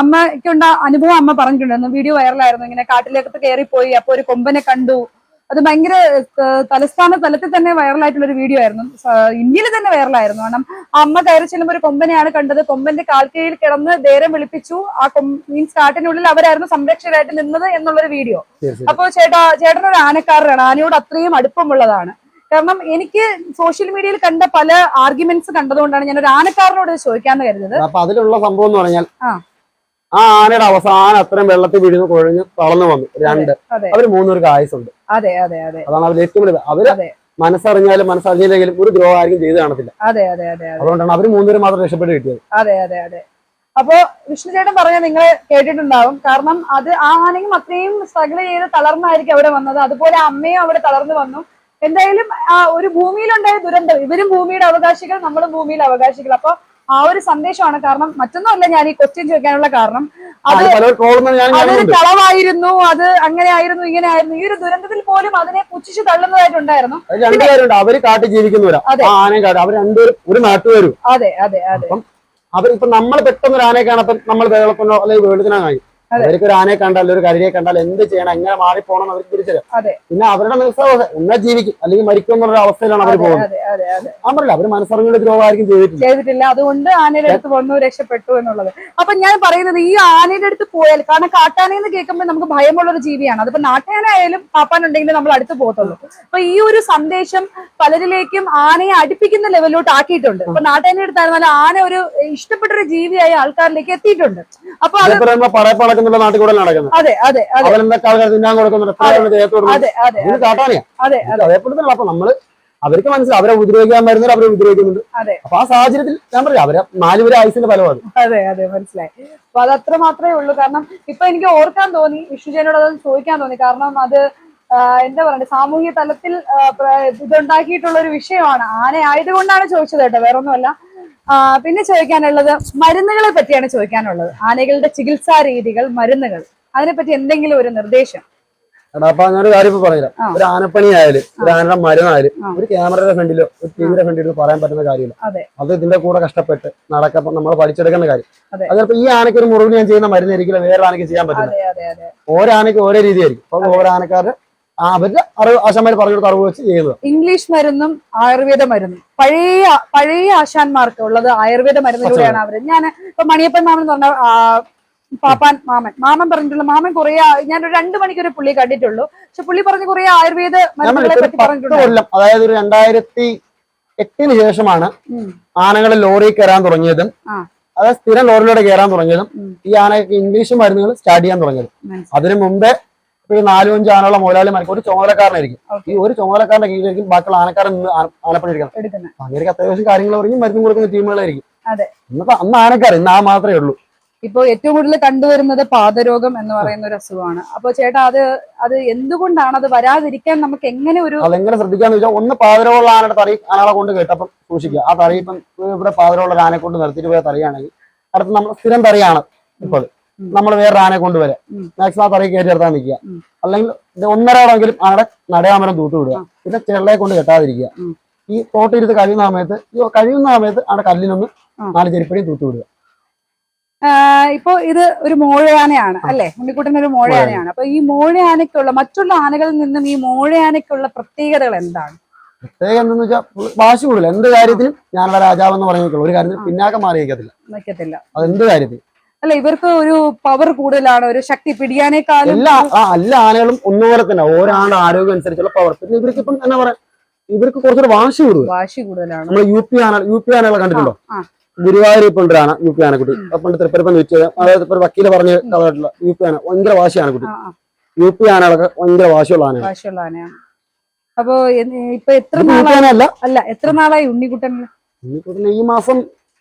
അമ്മയ്ക്കുണ്ട അനുഭവം അമ്മ പറഞ്ഞിട്ടുണ്ടായിരുന്നു. വീഡിയോ വൈറലായിരുന്നു ഇങ്ങനെ കാട്ടിലേക്ക് കയറിപ്പോയി. അപ്പൊ ഒരു കൊമ്പനെ കണ്ടു. അത് ഭയങ്കര തലസ്ഥാന തലത്തിൽ തന്നെ വൈറലായിട്ടുള്ള ഒരു വീഡിയോ ആയിരുന്നു. ഇന്ത്യയിൽ തന്നെ വൈറലായിരുന്നു കാരണം അമ്മ കയറി ചെല്ലുമ്പോൾ ഒരു കൊമ്പനെയാണ് കണ്ടത്. കൊമ്പന്റെ കാൽക്കീഴിൽ കിടന്ന് ധൈര്യം വിളിപ്പിച്ചു. ആ മീൻസ് കാട്ടിനുള്ളിൽ അവരായിരുന്നു സംരക്ഷകരായിട്ട് നിന്നത് എന്നുള്ളൊരു വീഡിയോ അപ്പോൾ ചേട്ടാ ചേട്ടൻ ഒരു ആനക്കാരനാണ്. ആനയോട് അത്രയും അടുപ്പമുള്ളതാണ്. കാരണം എനിക്ക് സോഷ്യൽ മീഡിയയിൽ കണ്ട പല ആർഗ്യുമെന്റ്സ് കണ്ടതുകൊണ്ടാണ് ഞാൻ ഒരു ആനക്കാരനോട് ചോദിക്കാന്ന് കരുതുന്നത്. അപ്പൊ അതിലുള്ള സംഭവം എന്ന് പറഞ്ഞാൽ ആ. ആനയുടെ അവസാനം അത്രയും വെള്ളത്തിൽ വീഴുന്ന കുഴഞ്ഞ് തളർന്നു വന്നു. രണ്ട്. അവർ മൂന്നൊരു ആയുസുണ്ട് അതെ അതെ അതെ. അതാണ് അവർ ഏറ്റവും വലിയ അവർ. മനസ്സറിഞ്ഞാലും മനസ്സറിഞ്ഞില്ലെങ്കിലും ഒരു ദ്രോഹം ആയിരിക്കും ചെയ്ത് കാണത്തില്ല. അതെ അതെ അതെ അതെ. അതുകൊണ്ടാണ് അവർ മൂന്നുപേര് മാത്രം രക്ഷപ്പെട്ട് കിട്ടിയത്. അതെ അതെ അതെ. അപ്പോ വിഷ്ണു ചേട്ടൻ പറഞ്ഞ നിങ്ങൾ കേട്ടിട്ടുണ്ടാവും. കാരണം അത് ആ ആനയും അത്രയും സ്ട്രഗിൾ ചെയ്ത് തളർന്നായിരിക്കും അവിടെ വന്നത്. അതുപോലെ അമ്മയും അവിടെ തളർന്നു വന്നു. എന്തായാലും ആ ഒരു ഭൂമിയിലുണ്ടായ ദുരന്തം ഇവരും ഭൂമിയുടെ അവകാശികൾ നമ്മളും ഭൂമിയിലെ അവകാശികൾ. അപ്പൊ ആ ഒരു സന്ദേശമാണ് കാരണം മറ്റൊന്നുമല്ല ഞാൻ ഈ ക്വസ്റ്റ്യൻ ചോദിക്കാനുള്ള കാരണം. അത് അതൊരു കളവായിരുന്നു അത് അങ്ങനെ ആയിരുന്നു ഇങ്ങനെ ആയിരുന്നു. ഈ ഒരു ദുരന്തത്തിൽ പോലും അതിനെ പുച്ഛിച്ച് തള്ളുന്നതായിട്ടുണ്ടായിരുന്നു രണ്ടുപേരുണ്ട് അവർ കാട്ടി ജീവിക്കുന്നവരാ അതെ. ആ ആനയും കാട്ടി. അവർ രണ്ടുപേരും ഒരു നാട്ടുകാരും. അതെ അതെ അതെ. അവർ ഇപ്പൊ നമ്മൾ പെട്ടെന്ന് ഒരു ആനയെ കാണപ്പം നമ്മൾ വേളത്തിനോ അല്ലെങ്കിൽ വേളത്തിനോ കാണിക്കും. അവർക്ക് ഒരു ആനയെ കണ്ടാൽ ഒരു കരിയെ കണ്ടാൽ എന്ത് ചെയ്യണം? എങ്ങനെ മാറിപ്പോണം അവർക്ക് തിരിച്ചറിയാം. പിന്നെ അവരുടെ മനസ്സാവസ്ഥ എന്നാ ജീവിക്കും അല്ലെങ്കിൽ മരിക്കും എന്നുള്ള അവസ്ഥയിലാണ് അവർ പോകുന്നത്. അതെ അവരല്ല അവർ മനസ്സറിഞ്ഞ ദ്രോഹമായിരിക്കും ചെയ്തിട്ടില്ല ചെയ്തിട്ടില്ല. അതുകൊണ്ട് ആനയുടെ അടുത്ത് വന്നു രക്ഷപ്പെട്ടു എന്നുള്ളത്. അപ്പൊ ഞാൻ പറയുന്നത് ഈ ആനയുടെ അടുത്ത് പോയാൽ കാരണം കാട്ടാനെന്ന് കേൾക്കുമ്പോൾ നമുക്ക് ഭയമുള്ള ഒരു ജീവിയാണ്. അതിപ്പോ നാട്ടാനായാലും പാപ്പാനുണ്ടെങ്കിലും നമ്മൾ അടുത്ത് പോകത്തുള്ളൂ. അപ്പൊ ഈ ഒരു സന്ദേശം പലരിലേക്കും ആനയെ അടുപ്പിക്കുന്ന ലെവലിലോട്ട് ആക്കിയിട്ടുണ്ട്. അപ്പൊ നാട്ടാനെ എടുത്തായിരുന്നാലും ആന ഒരു ഇഷ്ടപ്പെട്ട ഒരു ജീവിയായ ആൾക്കാരിലേക്ക് എത്തിയിട്ടുണ്ട്. അപ്പൊ അത് പടയപ്പടക്കുന്നുള്ള നാട്ടിൽ കൂടെ നടക്കുന്നത്? അതെ അതെ അവരെന്തൊക്കെ ആൾക്കാർ തിന്നാൻ കൊടുക്കുന്നുണ്ട് അതേപോലെ അപ്പൊ നമ്മൾ അവർക്ക് മനസ്സിലായി അവരെ ഉപദ്രവിക്കാൻ വരുന്നവർ അവരെ ഉപദ്രവിക്കുന്നുണ്ട്. അപ്പൊ ആ സാഹചര്യത്തിൽ ഞാൻ പറയാം അവരെ നാല് പേര് ആയുസിന്റെ ഫലമാണ്. അതെ അതെ മനസ്സിലായി. അപ്പൊ അത് അത്ര മാത്രമേ ഉള്ളൂ. കാരണം ഇപ്പൊ എനിക്ക് ഓർക്കാൻ തോന്നി വിഷ്ണുജനോട് അത് ചോദിക്കാൻ തോന്നി. കാരണം അത് എന്താ പറയണ്ടേ സാമൂഹ്യ തലത്തിൽ ഇതുണ്ടാക്കിയിട്ടുള്ള ഒരു വിഷയമാണ്. ആന ആയതുകൊണ്ടാണ് ചോദിച്ചത് കേട്ടോ വേറൊന്നുമല്ല. പിന്നെ ചോദിക്കാനുള്ളത് മരുന്നുകളെ പറ്റിയാണ് ചോദിക്കാനുള്ളത്. ആനകളുടെ ചികിത്സാ രീതികൾ മരുന്നുകൾ. അതിനെപ്പറ്റി എന്തെങ്കിലും ഒരു നിർദ്ദേശം? എടാ അപ്പൊ ഞാനൊരു കാര്യം ഇപ്പൊ പറയാം. ഒരു ആനപ്പണി ആയാലും ഒരു ആനയുടെ മരുന്നായാലും ഒരു ക്യാമറയുടെ ഫ്രണ്ടിലോ ഒരു ടിവിയുടെ ഫ്രണ്ടിലോ പറയാൻ പറ്റുന്ന കാര്യമില്ല. അതെ. ഇതിന്റെ കൂടെ കഷ്ടപ്പെട്ട് നടക്കപ്പം നമ്മൾ പഠിച്ചെടുക്കുന്ന കാര്യം. അതെ. അത് ചിലപ്പോ ഈ ആനയ്ക്ക് ഒരു മുറിവ് ഞാൻ ചെയ്യുന്ന മരുന്നായിരിക്കില്ല വേറെ ആനയ്ക്ക് ചെയ്യാൻ പറ്റില്ല. ഓരോ ആനയ്ക്ക് ഓരോ രീതിയായിരിക്കും. അപ്പൊ ഓരോ ആനക്കാരുടെ അവരുടെ അറിവ് ആശാന്മാർ പറഞ്ഞു കൊടുത്ത അറിവ് വെച്ച് ചെയ്യുന്നത്. ഇംഗ്ലീഷ് മരുന്നും ആയുർവേദ മരുന്നും. പഴയ പഴയ ആശാന്മാർക്ക് ഉള്ളത് ആയുർവേദ മരുന്നിലൂടെയാണ് അവർ ഞാൻ ഇപ്പൊ മണിയപ്പൻ മാമൻ എന്ന് പറഞ്ഞ പാപ്പാൻ മാമൻ. മാമൻ പറഞ്ഞിട്ടുള്ള മാമൻ കുറെ ഞാൻ രണ്ടു മണിക്കൂർ പുള്ളി കണ്ടിട്ടുള്ളൂ. പക്ഷെ പുള്ളി പറഞ്ഞ കുറെ ആയുർവേദ മരുന്നുകളെ പറ്റി പറഞ്ഞിട്ടുണ്ട്. അതായത് ഒരു രണ്ടായിരത്തി എട്ടിന് ശേഷമാണ്. ആനകൾ ലോറി കയറാൻ തുടങ്ങിയതും. അതായത് സ്ഥിരം ലോറിയിലൂടെ കയറാൻ തുടങ്ങിയതും ഈ ആനയ്ക്ക് ഇംഗ്ലീഷ് മരുന്നുകൾ സ്റ്റാർട്ട് ചെയ്യാൻ തുടങ്ങിയത്. അതിനു മുമ്പേ ഇപ്പൊ നാലോ അഞ്ചോ അഞ്ച് മോലാലി മരക്കും ഒരു ചുമതലക്കാരനായിരിക്കും. ഈ ഒരു ചുമതലക്കാരന്റെ കീഴിലായിരിക്കും ബാക്കിയുള്ള ആനക്കാരൻ നിന്ന് ആന- ആനപ്പണി എടുക്കണം എടുക്കുന്നത് അങ്ങനെ അത്യാവശ്യം കാര്യങ്ങൾ പറഞ്ഞ് മരുന്നും കൊടുക്കുന്ന ടീമുകളായിരിക്കും. ഇന്നിപ്പോ അന്ന് ആനക്കാർ ഇന്ന് ആ മാത്രമേ ഉള്ളൂ. ഇപ്പൊ ഏറ്റവും കൂടുതൽ കണ്ടുവരുന്നത് പാദരോഗം എന്ന് പറയുന്ന ഒരു അസുഖമാണ്. അപ്പൊ ചേട്ടാ അത് അത് എന്തുകൊണ്ടാണ് അത് വരാതിരിക്കാൻ നമുക്ക് എങ്ങനെ ഒരു അതെങ്ങനെ ശ്രദ്ധിക്കാന്ന് വെച്ചാൽ ഒന്ന് പാദരോഗമുള്ള ആനയുടെ തറി ആനകളെ കൊണ്ട് കേട്ടപ്പം സൂക്ഷിക്കുക. ആ തറി ഇപ്പം ഇവിടെ പാദരോഗമുള്ള ആനെ ആനയെ കൊണ്ട് നിർത്തിയിട്ട് പോയ തറിയാണെങ്കിൽ അടുത്ത് നമ്മൾ സ്ഥിരം തറിയാണ് ഇപ്പോൾ. നമ്മൾ വേറെ ആനയെ കൊണ്ടുവരാം. മാക്സിമം ആ തറയിൽ കയറ്റി ഇറത്താൻ നിൽക്കുക. അല്ലെങ്കിൽ ഒന്നരാടെങ്കിലും ആടെ നടയാമരം തൂത്ത് വിടുക. പിന്നെ ചെള്ളയെ കൊണ്ട് കെട്ടാതിരിക്കുക. ഈ തോട്ടിരുത്ത് കഴിയുന്ന സമയത്ത് ഈ കഴിയുന്ന സമയത്ത് ആടെ കല്ലിനൊന്ന്. നാല് ചെരിപ്പടിയും തൂത്ത് വിടുക. ആഹ് ഇപ്പൊ ഇത് ഒരു മോഴയാനയാണ് അല്ലെ? ഉണ്ണിക്കുട്ടൻ ഒരു മോഴയാനയാണ്. അപ്പൊ ഈ മോഴയാനയ്ക്കുള്ള മറ്റുള്ള ആനകളിൽ നിന്നും ഈ മോഴയാനയ്ക്കുള്ള പ്രത്യേകതകൾ എന്താണ്? പ്രത്യേകം എന്തെന്ന് വെച്ചാൽ വാശി കൂടുതൽ. എന്ത് കാര്യത്തിനും ഞാനുള്ള രാജാവെന്ന് പറഞ്ഞേക്കുള്ളൂ ഒരു കാര്യത്തിൽ പിന്നാക്കം മാറിയിരിക്കത്തില്ല. നിൽക്കത്തില്ല അത് എന്ത് കാര്യത്തിൽ അല്ല ഇവർക്ക് ഒരു പവർ കൂടുതലാണ് ഒരു ശക്തി പിടിയാനേക്കാളും എല്ലാ എല്ലാ ആനകളും ഒന്നുപോലെ തന്നെ. ഓരോ ആരോഗ്യം അനുസരിച്ചുള്ള പവർ പിന്നെ ഇവർക്ക് ഇപ്പം എന്നാ പറയാ? ഇവർക്ക് കുറച്ചൊരു വാശി കൂടുതൽ വാശി കൂടുതലാണ്. നമ്മൾ യു പി ആന യു പി ആനകളെ കണ്ടിട്ടുണ്ടോ. ഗുരുവായൂർ ഇപ്പൊ ഉണ്ട് ആന യു പി ആനക്കുട്ടി. പണ്ട് തൃപ്പരപ്പം വെച്ച് അതായത് ഇപ്പൊ വക്കീൽ പറഞ്ഞ കഥയായിട്ടുള്ള യു പി ആന ഭയങ്കര വാശി ആനക്കുട്ടി. യു പി ആനകളൊക്കെ ഭയങ്കര വാശിയുള്ള ആനയാണ്. വാശിയുള്ള ആനയാണ്. അപ്പൊ ഇപ്പൊ എത്ര നാളായി? അല്ല എത്ര നാളായി ഉണ്ണിക്കുട്ടൻ? ഉണ്ണിക്കുട്ടൻ ഈ മാസം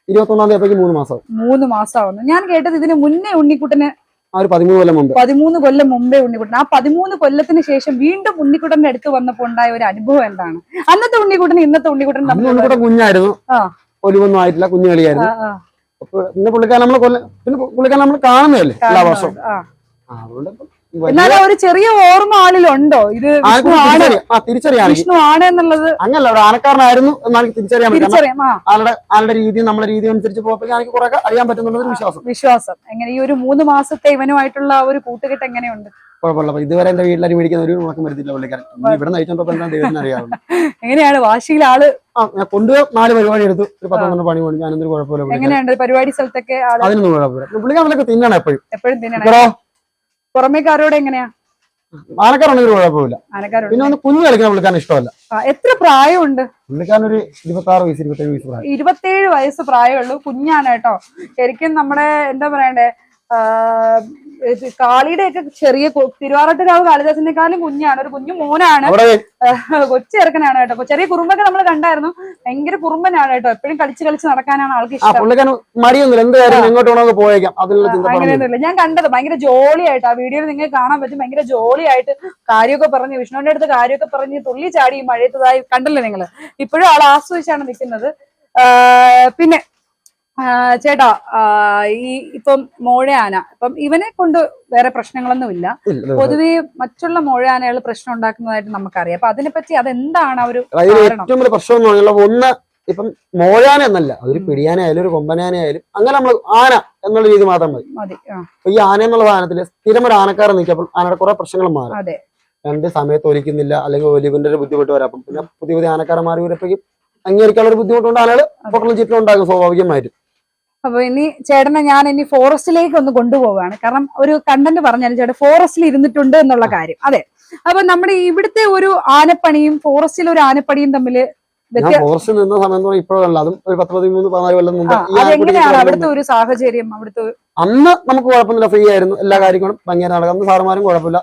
ഇരുപത്തി ഒന്നാം തീയതി മൂന്ന് മാസം. മൂന്ന് മാസമാവുന്നു ഞാൻ കേട്ടത് ഇതിന് മുന്നേ ഉണ്ണിക്കുട്ടന് പതിമൂന്ന് കൊല്ലം മുമ്പ്. പതിമൂന്ന് കൊല്ലം മുമ്പേ ഉണ്ണിക്കുട്ടൻ ആ പതിമൂന്ന് കൊല്ലത്തിന് ശേഷം വീണ്ടും ഉണ്ണിക്കുട്ടന്റെ അടുത്ത് വന്നപ്പോ ഉണ്ടായ ഒരു അനുഭവം എന്താണ്? അന്നത്തെ ഉണ്ണിക്കുട്ടൻ ഇന്നത്തെ ഉണ്ണിക്കുട്ടൻ ഉണ്ണിക്കുട്ടൻ കുഞ്ഞായിരുന്നു. ആ. ഒലിവൊന്നും ആയിട്ടില്ല കുഞ്ഞു കളിയായിരുന്നു പിന്നെ പുള്ളിക്കാരൻ നമ്മൾ കൊല്ലം പിന്നെ പുള്ളിക്കാരൻ നമ്മൾ കാണുന്നതല്ലേ എല്ലാ വർഷവും. അതുകൊണ്ട് എന്നാലും ഒരു ചെറിയ ഓർമ്മ ആളിലുണ്ടോ? ഇത് തിരിച്ചറിയാം. ആ വിഷ്ണു ആണ് എന്നുള്ളത്. അങ്ങനല്ല ഒരു ആനക്കാരനായിരുന്നു എന്നാണ് തിരിച്ചറിയാൻ പറ്റും ആളുടെ ആളുടെ രീതി നമ്മുടെ രീതി അനുസരിച്ച് പോയപ്പോൾ എനിക്ക് കുറെ അറിയാൻ പറ്റുന്നുള്ളൊരു വിശ്വാസം. വിശ്വാസം. എങ്ങനെ ഈ ഒരു മൂന്ന് മാസത്തെ ഇവനുമായിട്ടുള്ള ഒരു കൂട്ടുകെട്ട് എങ്ങനെയുണ്ട്? കുഴപ്പമില്ല. ഇതുവരെ എന്റെ വീട്ടിലാരും മേടിക്കുന്ന ഒരു ഉണക്കം വരുത്തില്ല പുള്ളിക്കാരൻ. ഇവിടെ നയിച്ചോണ്ടപ്പോ എന്താ ദൈവത്തിന് അറിയാവുന്നു [laughs] എങ്ങനെയാണ്? വാശിയിൽ ആൾ ഞാൻ കൊണ്ടുപോയി നാല് പരിപാടി എടുത്തു. ഒരു പത്തൊന്നും പണി കൊണ്ട് ഞാനൊന്നും കുഴപ്പമില്ല എങ്ങനെയാണ് പരിപാടി സ്ഥലത്തൊക്കെ അതിനൊന്നും കുഴപ്പമില്ല. പുള്ളിക്കാരനൊക്കെ തിന്നണം എപ്പോഴും. എപ്പോഴും പുറമേക്കാരോട് എങ്ങനെയാ? ആനക്കാരാണെങ്കിൽ കുഴപ്പമില്ല പിന്നെ ഒന്ന് കുഞ്ഞു കളിക്കുന്ന പുള്ളിക്കാരൻ ഇഷ്ടമല്ല. എത്ര പ്രായമുണ്ട്? പുള്ളിക്കാരൻ ഒരു ഇരുപത്തി ആറ് വയസ്സ് ഇരുപത്തേഴ് വയസ്സ് പ്രായം. ഇരുപത്തേഴ് വയസ്സ് പ്രായമുള്ളൂ. കുഞ്ഞാണ് കേട്ടോ. ശരിക്കും നമ്മുടെ എന്താ പറയണ്ടേ കാളിയുടെ ഒക്കെ ചെറിയ തിരുവാറട്ടുകാവ് കാളിദാസിനെക്കാളും കുഞ്ഞാണ്. ഒരു കുഞ്ഞു മോനാണ്. അവിടെ കൊച്ചു ചെറുക്കനാണ് കേട്ടോ. ചെറിയ കുറുമ്പൊക്കെ നമ്മൾ കണ്ടായിരുന്നു. ഭയങ്കര കുറുമ്പനാണ് കേട്ടോ. എപ്പോഴും കളിച്ച് കളിച്ച് നടക്കാനാണ് ആൾക്ക് ഇഷ്ടം. മടിയൊന്നുമില്ല. എന്ത് കാര്യം പോയേക്കാം. അങ്ങനെയൊന്നുമില്ല. ഞാൻ കണ്ടത് ഭയങ്കര ജോളി ആയിട്ട് ആ വീഡിയോയിൽ നിങ്ങൾക്ക് കാണാൻ പറ്റും. ഭയങ്കര ജോളി ആയിട്ട് കാര്യമൊക്കെ പറഞ്ഞ് വിഷ്ണുവിന്റെ അടുത്ത് കാര്യമൊക്കെ പറഞ്ഞ് തുള്ളി ചാടി മഴയത്തതായി കണ്ടല്ലോ നിങ്ങൾ ഇപ്പോഴും ആൾ ആസ്വദിച്ചാണ് നിൽക്കുന്നത്. പിന്നെ ചേട്ടാ ഈ ഇപ്പം മോഴയാന ഇപ്പം ഇവനെ കൊണ്ട് വേറെ പ്രശ്നങ്ങളൊന്നുമില്ല ഇല്ല. പൊതുവെ മറ്റുള്ള മോഴയാനകൾ പ്രശ്നം ഉണ്ടാക്കുന്നതായിട്ട് നമുക്കറിയാം. അപ്പൊ അതിനെപ്പറ്റി അതെന്താണ് ഒരു ഏറ്റവും വലിയ പ്രശ്നം എന്ന് പറഞ്ഞാൽ ഒന്ന് ഇപ്പം മോഴാന എന്നല്ല അതൊരു പിടിയാനായാലും ഒരു കൊമ്പനാനയായാലും അങ്ങനെ നമ്മൾ ആന എന്നുള്ള രീതി മാത്രം മതി. ഈ ആന എന്നുള്ള സാധനത്തിൽ സ്ഥിരം ഒരു ആനക്കാരൻ നിൽക്കുമ്പോൾ ആനയുടെ കുറെ പ്രശ്നങ്ങൾ മാറും. രണ്ട് സമയത്ത് ഒലിക്കുന്നില്ല അല്ലെങ്കിൽ ഒലിവിന്റെ ഒരു ബുദ്ധിമുട്ട് വരാം. അപ്പം പിന്നെ പുതിയ പുതിയ ആനക്കാരൻ മാറി വരുമ്പോഴേക്കും അംഗീകരിക്കാനുള്ള ഒരു ബുദ്ധിമുട്ടുണ്ട് ആനകൾ പൊട്ടലും ചുറ്റിലും ഉണ്ടാകും സ്വാഭാവികമായിട്ടും. അപ്പൊ ഇനി ചേട്ടനെ ഞാൻ ഇനി ഫോറസ്റ്റിലേക്ക് ഒന്ന് കൊണ്ടുപോവുകയാണ്. കാരണം ഒരു കണ്ടന്റ് പറഞ്ഞാലും ചേട്ടൻ ഫോറസ്റ്റിൽ ഇരുന്നിട്ടുണ്ട് എന്നുള്ള കാര്യം. അതെ. അപ്പൊ നമ്മുടെ ഇവിടുത്തെ ഒരു ആനപ്പണിയും ഫോറസ്റ്റിലെ ഒരു ആനപ്പണിയും തമ്മിൽ ഞാൻ ഫോറസ്റ്റ് നിന്ന സമയം ഇപ്പോഴല്ല അതും ഒരു പത്ത് പതിമൂന്ന് പതിനാല് കൊല്ലം മുമ്പ്. അതെങ്ങനെയാണ് അവിടുത്തെ ഒരു സാഹചര്യം? അവിടുത്തെ അന്ന് നമുക്ക് കുഴപ്പമില്ല ഫ്രീ ആയിരുന്നു എല്ലാ കാര്യങ്ങളും ഭംഗിയായി നടക്കും. അന്ന് സാറുമാരും കുഴപ്പമില്ല.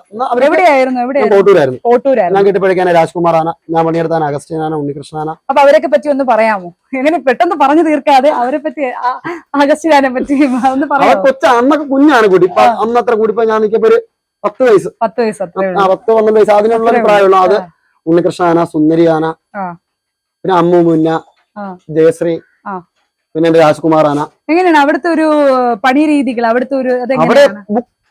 എവിടെയായിരുന്നു? കോട്ടൂരായിരുന്നു. കോട്ടൂരായിരുന്നു. ഞാൻ കെട്ടിപ്പഴിക്കാൻ രാജ്കുമാർ ആന ഞാൻ പണിയെടുത്താൻ അഗസ്റ്റിൻ ആന ഉണ്ണികൃഷ്ണ ആന അപ്പൊ അവരൊക്കെ പറ്റി ഒന്ന് പറയാമോ? എങ്ങനെ പെട്ടെന്ന് പറഞ്ഞു തീർക്കാതെ അവരെ പറ്റി അഗസ്റ്റിനെ പറ്റി ഒന്ന് പറയാം കൊച്ച അന്നൊക്കെ കുഞ്ഞാണ് കൂടി അന്ന് അത്ര കൂടിപ്പോ ഞാൻ നിൽക്കുമ്പോ ഒരു പത്ത് വയസ്സ്. പത്ത് വയസ്സ് പത്ത് പന്ത്രണ്ട് വയസ്സ് അതിനുള്ള പ്രായമുള്ളൂ അത് ഉണ്ണികൃഷ്ണ ആന സുന്ദരി ആന. പിന്നെ അമ്മു മുന്ന. ജയശ്രീ പിന്നെ എന്റെ രാജ്കുമാർ ആന. എങ്ങനെയാണ് അവിടുത്തെ ഒരു പണി രീതികൾ? അവിടുത്തെ ഒരു അവിടെ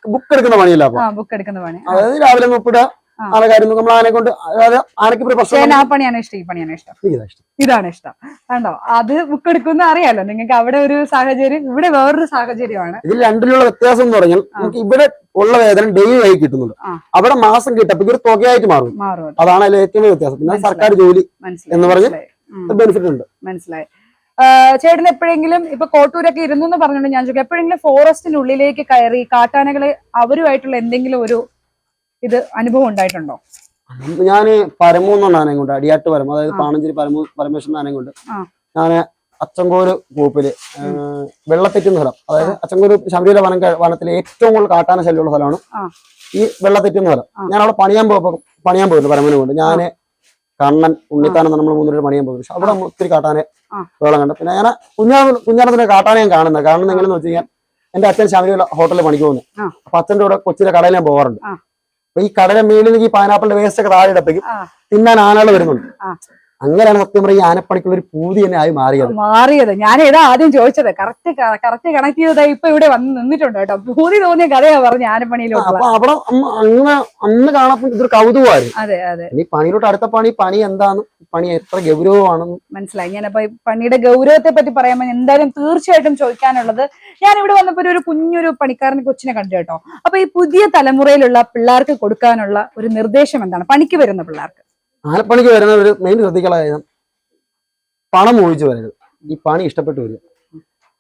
ബുക്ക് എടുക്കുന്ന പണിയല്ല ബുക്ക് എടുക്കുന്ന പണി. അതായത് രാവിലെ മുപ്പിടുക ആ. ആന കാര്യം നമ്മൾ ആനെ കൊണ്ട് അതായത് ആനയ്ക്ക് ഇപ്പൊ പ്രശ്നം ചേന ആ പണിയാണ് ഇഷ്ടം ഈ പണിയാണ് ഇഷ്ടം. ഇതാണ് ഇഷ്ടം. കണ്ടോ? അത് ബുക്ക് എടുക്കുന്ന അറിയാലോ. നിങ്ങൾക്ക് അവിടെ ഒരു സാഹചര്യം ഇവിടെ വേറൊരു സാഹചര്യമാണ്. ഇതിൽ രണ്ടിലുള്ള വ്യത്യാസം എന്ന് പറഞ്ഞാൽ നമുക്ക് ഇവിടെ ഉള്ള വേതനം ഡെയിലി ആയി കിട്ടുന്നുണ്ട്. അവിടെ മാസം കിട്ടപ്പോ ഒരു തുകയായിട്ട് മാറും. അതാണ് അതിൽ ഏറ്റവും വലിയ വ്യത്യാസം. പിന്നെ സർക്കാർ ജോലി എന്ന് പറഞ്ഞ്. ബെനിഫിറ്റ് ഉണ്ട്. മനസ്സിലായി. ചേട്ടൻ എപ്പോഴെങ്കിലും ഇപ്പൊ കോട്ടൂരൊക്കെ ഇരുന്നു എന്ന് പറഞ്ഞുകൊണ്ട് ഞാൻ ചോദിക്കാം. എപ്പോഴെങ്കിലും ഫോറസ്റ്റിനുള്ളിലേക്ക് കയറി കാട്ടാനകളെ അവരുമായിട്ടുള്ള എന്തെങ്കിലും ഒരു ഇത് അനുഭവം ഉണ്ടായിട്ടുണ്ടോ? ഞാൻ പരമൂന്നാണ് ആനയും കൊണ്ട് അടിയാട്ട് പരമ അതായത്. പാണഞ്ചേരി പരമൂ പരമേശ്വരൻ ആനയും കൊണ്ട്. ഞാൻ അച്ചങ്കോൽ ഗ്രൂപ്പിൽ വെള്ളത്തെറ്റുന്ന സ്ഥലം. അതായത് അച്ചങ്കോൽ ശബരിമല വനം വനത്തിലെ ഏറ്റവും കൂടുതൽ കാട്ടാന ശല്യമുള്ള സ്ഥലമാണ് ഈ വെള്ളത്തെറ്റുന്ന സ്ഥലം. ഞാൻ അവിടെ പണിയാൻ പോയപ്പോ പണിയാൻ പോയിരുന്നു പരമനെ കൊണ്ട്. ഞാൻ കണ്ണൻ ഉണ്ണിത്താനം നമ്മൾ മൂന്നുപേര് പണിയാൻ പോകും പക്ഷെ അവിടെ ഒത്തിരി കാട്ടാനെ. വെള്ളം കണ്ടു. പിന്നെ ഞാൻ കുഞ്ഞാ കുഞ്ഞാണത്തിന്റെ കാട്ടാനെ ഞാൻ കാണുന്നത്. കാണുന്നത് എങ്ങനെയെന്ന് വെച്ച് കഴിഞ്ഞാൽ എന്റെ അച്ഛൻ ശബരിമല ഹോട്ടലിൽ പണിക്ക് പോകുന്നത് ആ. അപ്പൊ അച്ഛന്റെ കൂടെ കൊച്ചിയിലെ കടയിൽ ഞാൻ പോകാറുണ്ട്. ഈ കടലെ മേളിൽ നിന്ന് ഈ പൈനാപ്പിളിന്റെ വേസ്റ്റ് ഒക്കെ താഴെ ഇടത്തേക്കും. തിന്നാൻ ആനകൾ വരുന്നുണ്ട്. അങ്ങനെയാണ് സത്യം പറയുക ആനപ്പണിക്കുള്ള ഒരു പൂതി തന്നെ ആയി മാറിയത്. മാറിയത്. ഞാൻ ഏതാ ആദ്യം ചോദിച്ചത്. കറക്റ്റ് കറക്റ്റ് കണക്ട് ചെയ്തത് ഇപ്പൊ ഇവിടെ വന്ന് നിന്നിട്ടുണ്ട് കേട്ടോ. ഭൂതി തോന്നിയ കഥയാ പറഞ്ഞു ആനപ്പണിയിലോട്ട് അപ്പൊ അവിടെ അമ്മ അന്ന് കാണപ്പോ ഇതൊരു കൗതുകമായിരുന്നു. അതെ അതെ. ഇനി പണിയിലോട്ട് അടുത്ത പണി പണി എന്താന്ന് പണി എത്ര ഗൗരവമാണെന്ന്. മനസ്സിലായി. ഞാനപ്പോ ഈ പണിയുടെ ഗൗരവത്തെ പറ്റി പറയുമ്പോൾ എന്തായാലും തീർച്ചയായിട്ടും ചോദിക്കാനുള്ളത് ഞാൻ ഇവിടെ വന്നപ്പോ ഒരു കുഞ്ഞൊരു പണിക്കാരനെ കൊച്ചിനെ കണ്ടു കേട്ടോ. അപ്പൊ ഈ പുതിയ തലമുറയിലുള്ള പിള്ളേർക്ക് കൊടുക്കാനുള്ള ഒരു നിർദ്ദേശം എന്താണ്? പണിക്ക് വരുന്ന പിള്ളേർക്ക്. ആനപ്പണിക്ക് വരുന്നവർ മെയിൻ ശ്രദ്ധിക്കാനുള്ള കാര്യം പണം ഒഴിച്ചു വരരുത്. ഈ പണി ഇഷ്ടപ്പെട്ട് വരിക.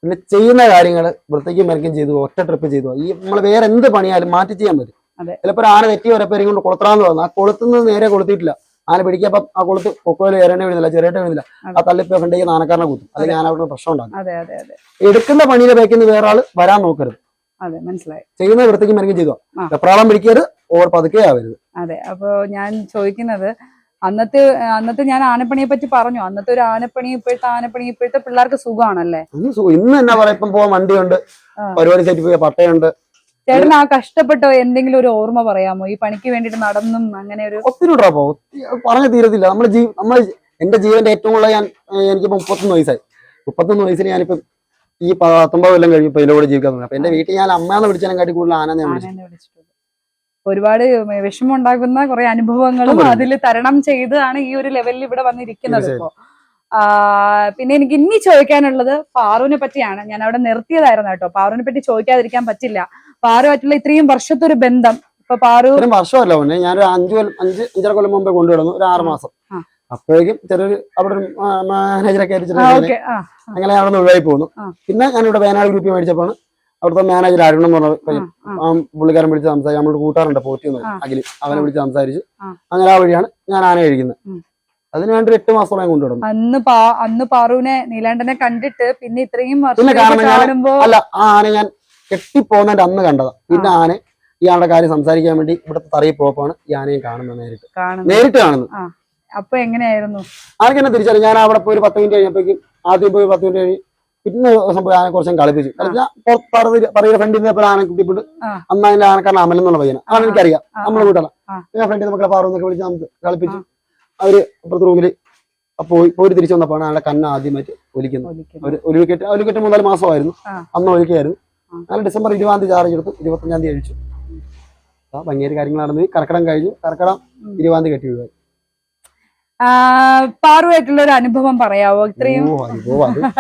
പിന്നെ ചെയ്യുന്ന കാര്യങ്ങൾ വൃത്തിക്കും മെനക്കും ചെയ്തു ഒറ്റ ട്രിപ്പ് ചെയ്തു. ഈ നമ്മൾ വേറെ എന്ത് പണിയായാലും മാറ്റി ചെയ്യാൻ പറ്റും. ചിലപ്പോൾ ആന തെറ്റി വരപ്പേരും കൊണ്ട് കൊളുത്തറാന്ന് പറഞ്ഞു ആ കൊളുത്തുന്നത് നേരെ കൊളുത്തിയിട്ടില്ല. ആന പിടിക്കപ്പം ആ കൊളുത്ത് കൊക്കോയിൽ ഏറേണ്ടി വീഴുന്നില്ല ചെറിയേട്ട വീഴുന്നില്ല. ആ തള്ളിപ്പോ ഫ്രണ്ടേക്ക് ആനക്കാരനെ കുത്തും. അല്ലെങ്കിൽ ആന അവിടെ പ്രശ്നം ഉണ്ടാകും എടുക്കുന്ന പണിയിലെ ബേക്കിന്ന് വേറെ ആൾ വരാൻ നോക്കരുത്. അതെ മനസ്സിലായി. ചെയ്യുന്ന വൃത്തിക്ക് മെനക്കും ചെയ്തോ. എപ്രാളം പിടിക്കരുത് ഓവർ പതുക്കെ ആവരുത്. അതെ അപ്പൊ ഞാൻ ചോദിക്കുന്നത് അന്നത്തെ അന്നത്തെ ഞാൻ ആനപ്പണിയെ പറ്റി പറഞ്ഞു. അന്നത്തെ ഒരു ആനപ്പണി ഇപ്പോഴത്തെ ആനപ്പണി ഇപ്പോഴത്തെ പിള്ളേർക്ക് സുഖമാണല്ലേ ഇന്ന് എന്നാ പറയാ ഇപ്പം പോവാൻ വണ്ടിയുണ്ട്. പരിപാടി സെറ്റ് പട്ടയുണ്ട്. ചേട്ടൻ ആ കഷ്ടപ്പെട്ട എന്തെങ്കിലും ഒരു ഓർമ്മ പറയാമോ? ഈ പണിക്ക് വേണ്ടിട്ട് നടന്നും അങ്ങനെ ഒരു ഒത്തിരി പറഞ്ഞു തീരത്തില്ല. നമ്മൾ ജീ നമ്മൾ എന്റെ ജീവന്റെ ഏറ്റവും കൂടുതൽ ഞാൻ എനിക്കിപ്പോ മുപ്പത്തൊന്ന് വയസ്സായി. മുപ്പത്തൊന്ന് വയസ്സിന് ഞാനിപ്പം ഈ പത്തൊമ്പത് കൊല്ലം കഴിഞ്ഞ് ഇപ്പൊ ഇതിലൂടെ ജീവിക്കാൻ തുടങ്ങി. അപ്പൊ എന്റെ വീട്ടിൽ ഞാൻ അമ്മയെന്ന് വിളിച്ചാലും കാട്ടി കൂടുതൽ ആനന്ദ ഞാൻ വിളിച്ചു. ഒരുപാട് വിഷമം ഉണ്ടാക്കുന്ന കുറെ അനുഭവങ്ങളും അതിൽ തരണം ചെയ്താണ് ഈ ഒരു ലെവലിൽ ഇവിടെ വന്നിരിക്കുന്നത് ഇപ്പോ. ആ, പിന്നെ എനിക്ക് ഇനി ചോദിക്കാനുള്ളത് പാറുവിനെ പറ്റിയാണ്. ഞാൻ അവിടെ നിർത്തിയതായിരുന്നു കേട്ടോ. പാറുവിനെ പറ്റി ചോദിക്കാതിരിക്കാൻ പറ്റില്ല. പാറുമായിട്ടുള്ള ഇത്രയും വർഷത്തെ ഒരു ബന്ധം. ഇപ്പൊ പാറു വർഷമല്ല മുന്നേ ഞാനൊരു അഞ്ചു അഞ്ച് അഞ്ചര കൊല്ലം മുമ്പേ കൊണ്ടുവരുന്നു. ഒരു ആറ് മാസം. അപ്പോഴേക്കും ചെറിയൊരു അവിടെ മാനേജറൊക്കെ അങ്ങനെ അവിടെ നിന്ന് ഒഴിവായി പോകുന്നു. പിന്നെ ഞാനിവിടെ വയനാട് ഗ്രൂപ്പിൽ മേടിച്ചപ്പോൾ അവിടുത്തെ മാനേജർ അരുൺ എന്ന് പറഞ്ഞ ആ, പുള്ളിക്കാരൻ വിളിച്ച് സംസാരിച്ചു നമ്മുടെ കൂട്ടുകാരുണ്ട് പോറ്റി എന്ന് ആ. അഖിൽ. അവനെ വിളിച്ച് സംസാരിച്ചു അങ്ങനെ ആ വഴിയാണ് ഞാൻ ആന കഴിക്കുന്നത്. അതിന് വേണ്ടി എട്ട് മാസത്തോളം ഞാൻ അന്ന് അന്ന് പാറുവിനെ നീലാണ്ടനെ കണ്ടിട്ട് പിന്നെ ഇത്രയും കാണുമ്പോ അല്ല ആ ആന ഞാൻ കെട്ടിപ്പോന്നതിന്റെ അന്ന് കണ്ടതാ. പിന്നെ ആന ഈ ആളുടെ കാര്യം സംസാരിക്കാൻ വേണ്ടി ഇവിടുത്തെ തറയിൽ പോപ്പാണ് ഈ ആനയും കാണുന്നത് നേരിട്ട്. നേരിട്ട് കാണുന്നത്. അപ്പൊ എങ്ങനെയായിരുന്നു? ആനക്ക് എന്നെ തിരിച്ചറിയാം. ഞാൻ അവിടെ പോയി ഒരു പത്ത് മിനിറ്റ് കഴിഞ്ഞപ്പോഴേക്കും ആദ്യം പോയി പത്ത് മിനിറ്റ് കഴിഞ്ഞ് പിന്നെ സംഭവം ആനെ കുറച്ചും കളിപ്പിച്ചു. പറയുന്ന ഫ്രണ്ടിൽ നിന്ന് ആന കുട്ടിപ്പിട്ട്. അന്ന് അതിന്റെ ആനക്കാരൻ അമൽ എന്നുള്ള പയ്യന. അതാണ് എനിക്കറിയാം. നമ്മളെ വീട്ടല്ല പിന്നെ ഫ്രണ്ടിൽ മക്കളെ പാറുന്നൊക്കെ വിളിച്ച് നമുക്ക് കളിപ്പിച്ചു. അവർ അപ്പുറത്ത് റൂമിൽ പോയി പോയി തിരിച്ചു വന്നപ്പോഴാണ് ആളുടെ കണ്ണ് ആദ്യമായിട്ട് ഒലിക്കുന്നത്. ഒലിക്കുന്നു. ഒരു ഒലിക്കെട്ട് ഒലിക്കെട്ട് മൂന്നാൽ മാസമായിരുന്നു. അന്ന് ഒലിക്കായിരുന്നു. അങ്ങനെ ഡിസംബർ ഇരുപതാം തീയതി ചാർജ് എടുത്തു. ഇരുപത്തഞ്ചാം തീയതി അഴിച്ചു ഭംഗിയൊരു കാര്യങ്ങൾ നടന്നു. കർക്കിടം കഴിഞ്ഞു കർക്കിടം. ഇരുപതാം തീയതി കെട്ടി വിടുവായി ആ, പാറുവായിട്ടുള്ള ഒരു അനുഭവം പറയാവോ? ഇത്രയും പറയുക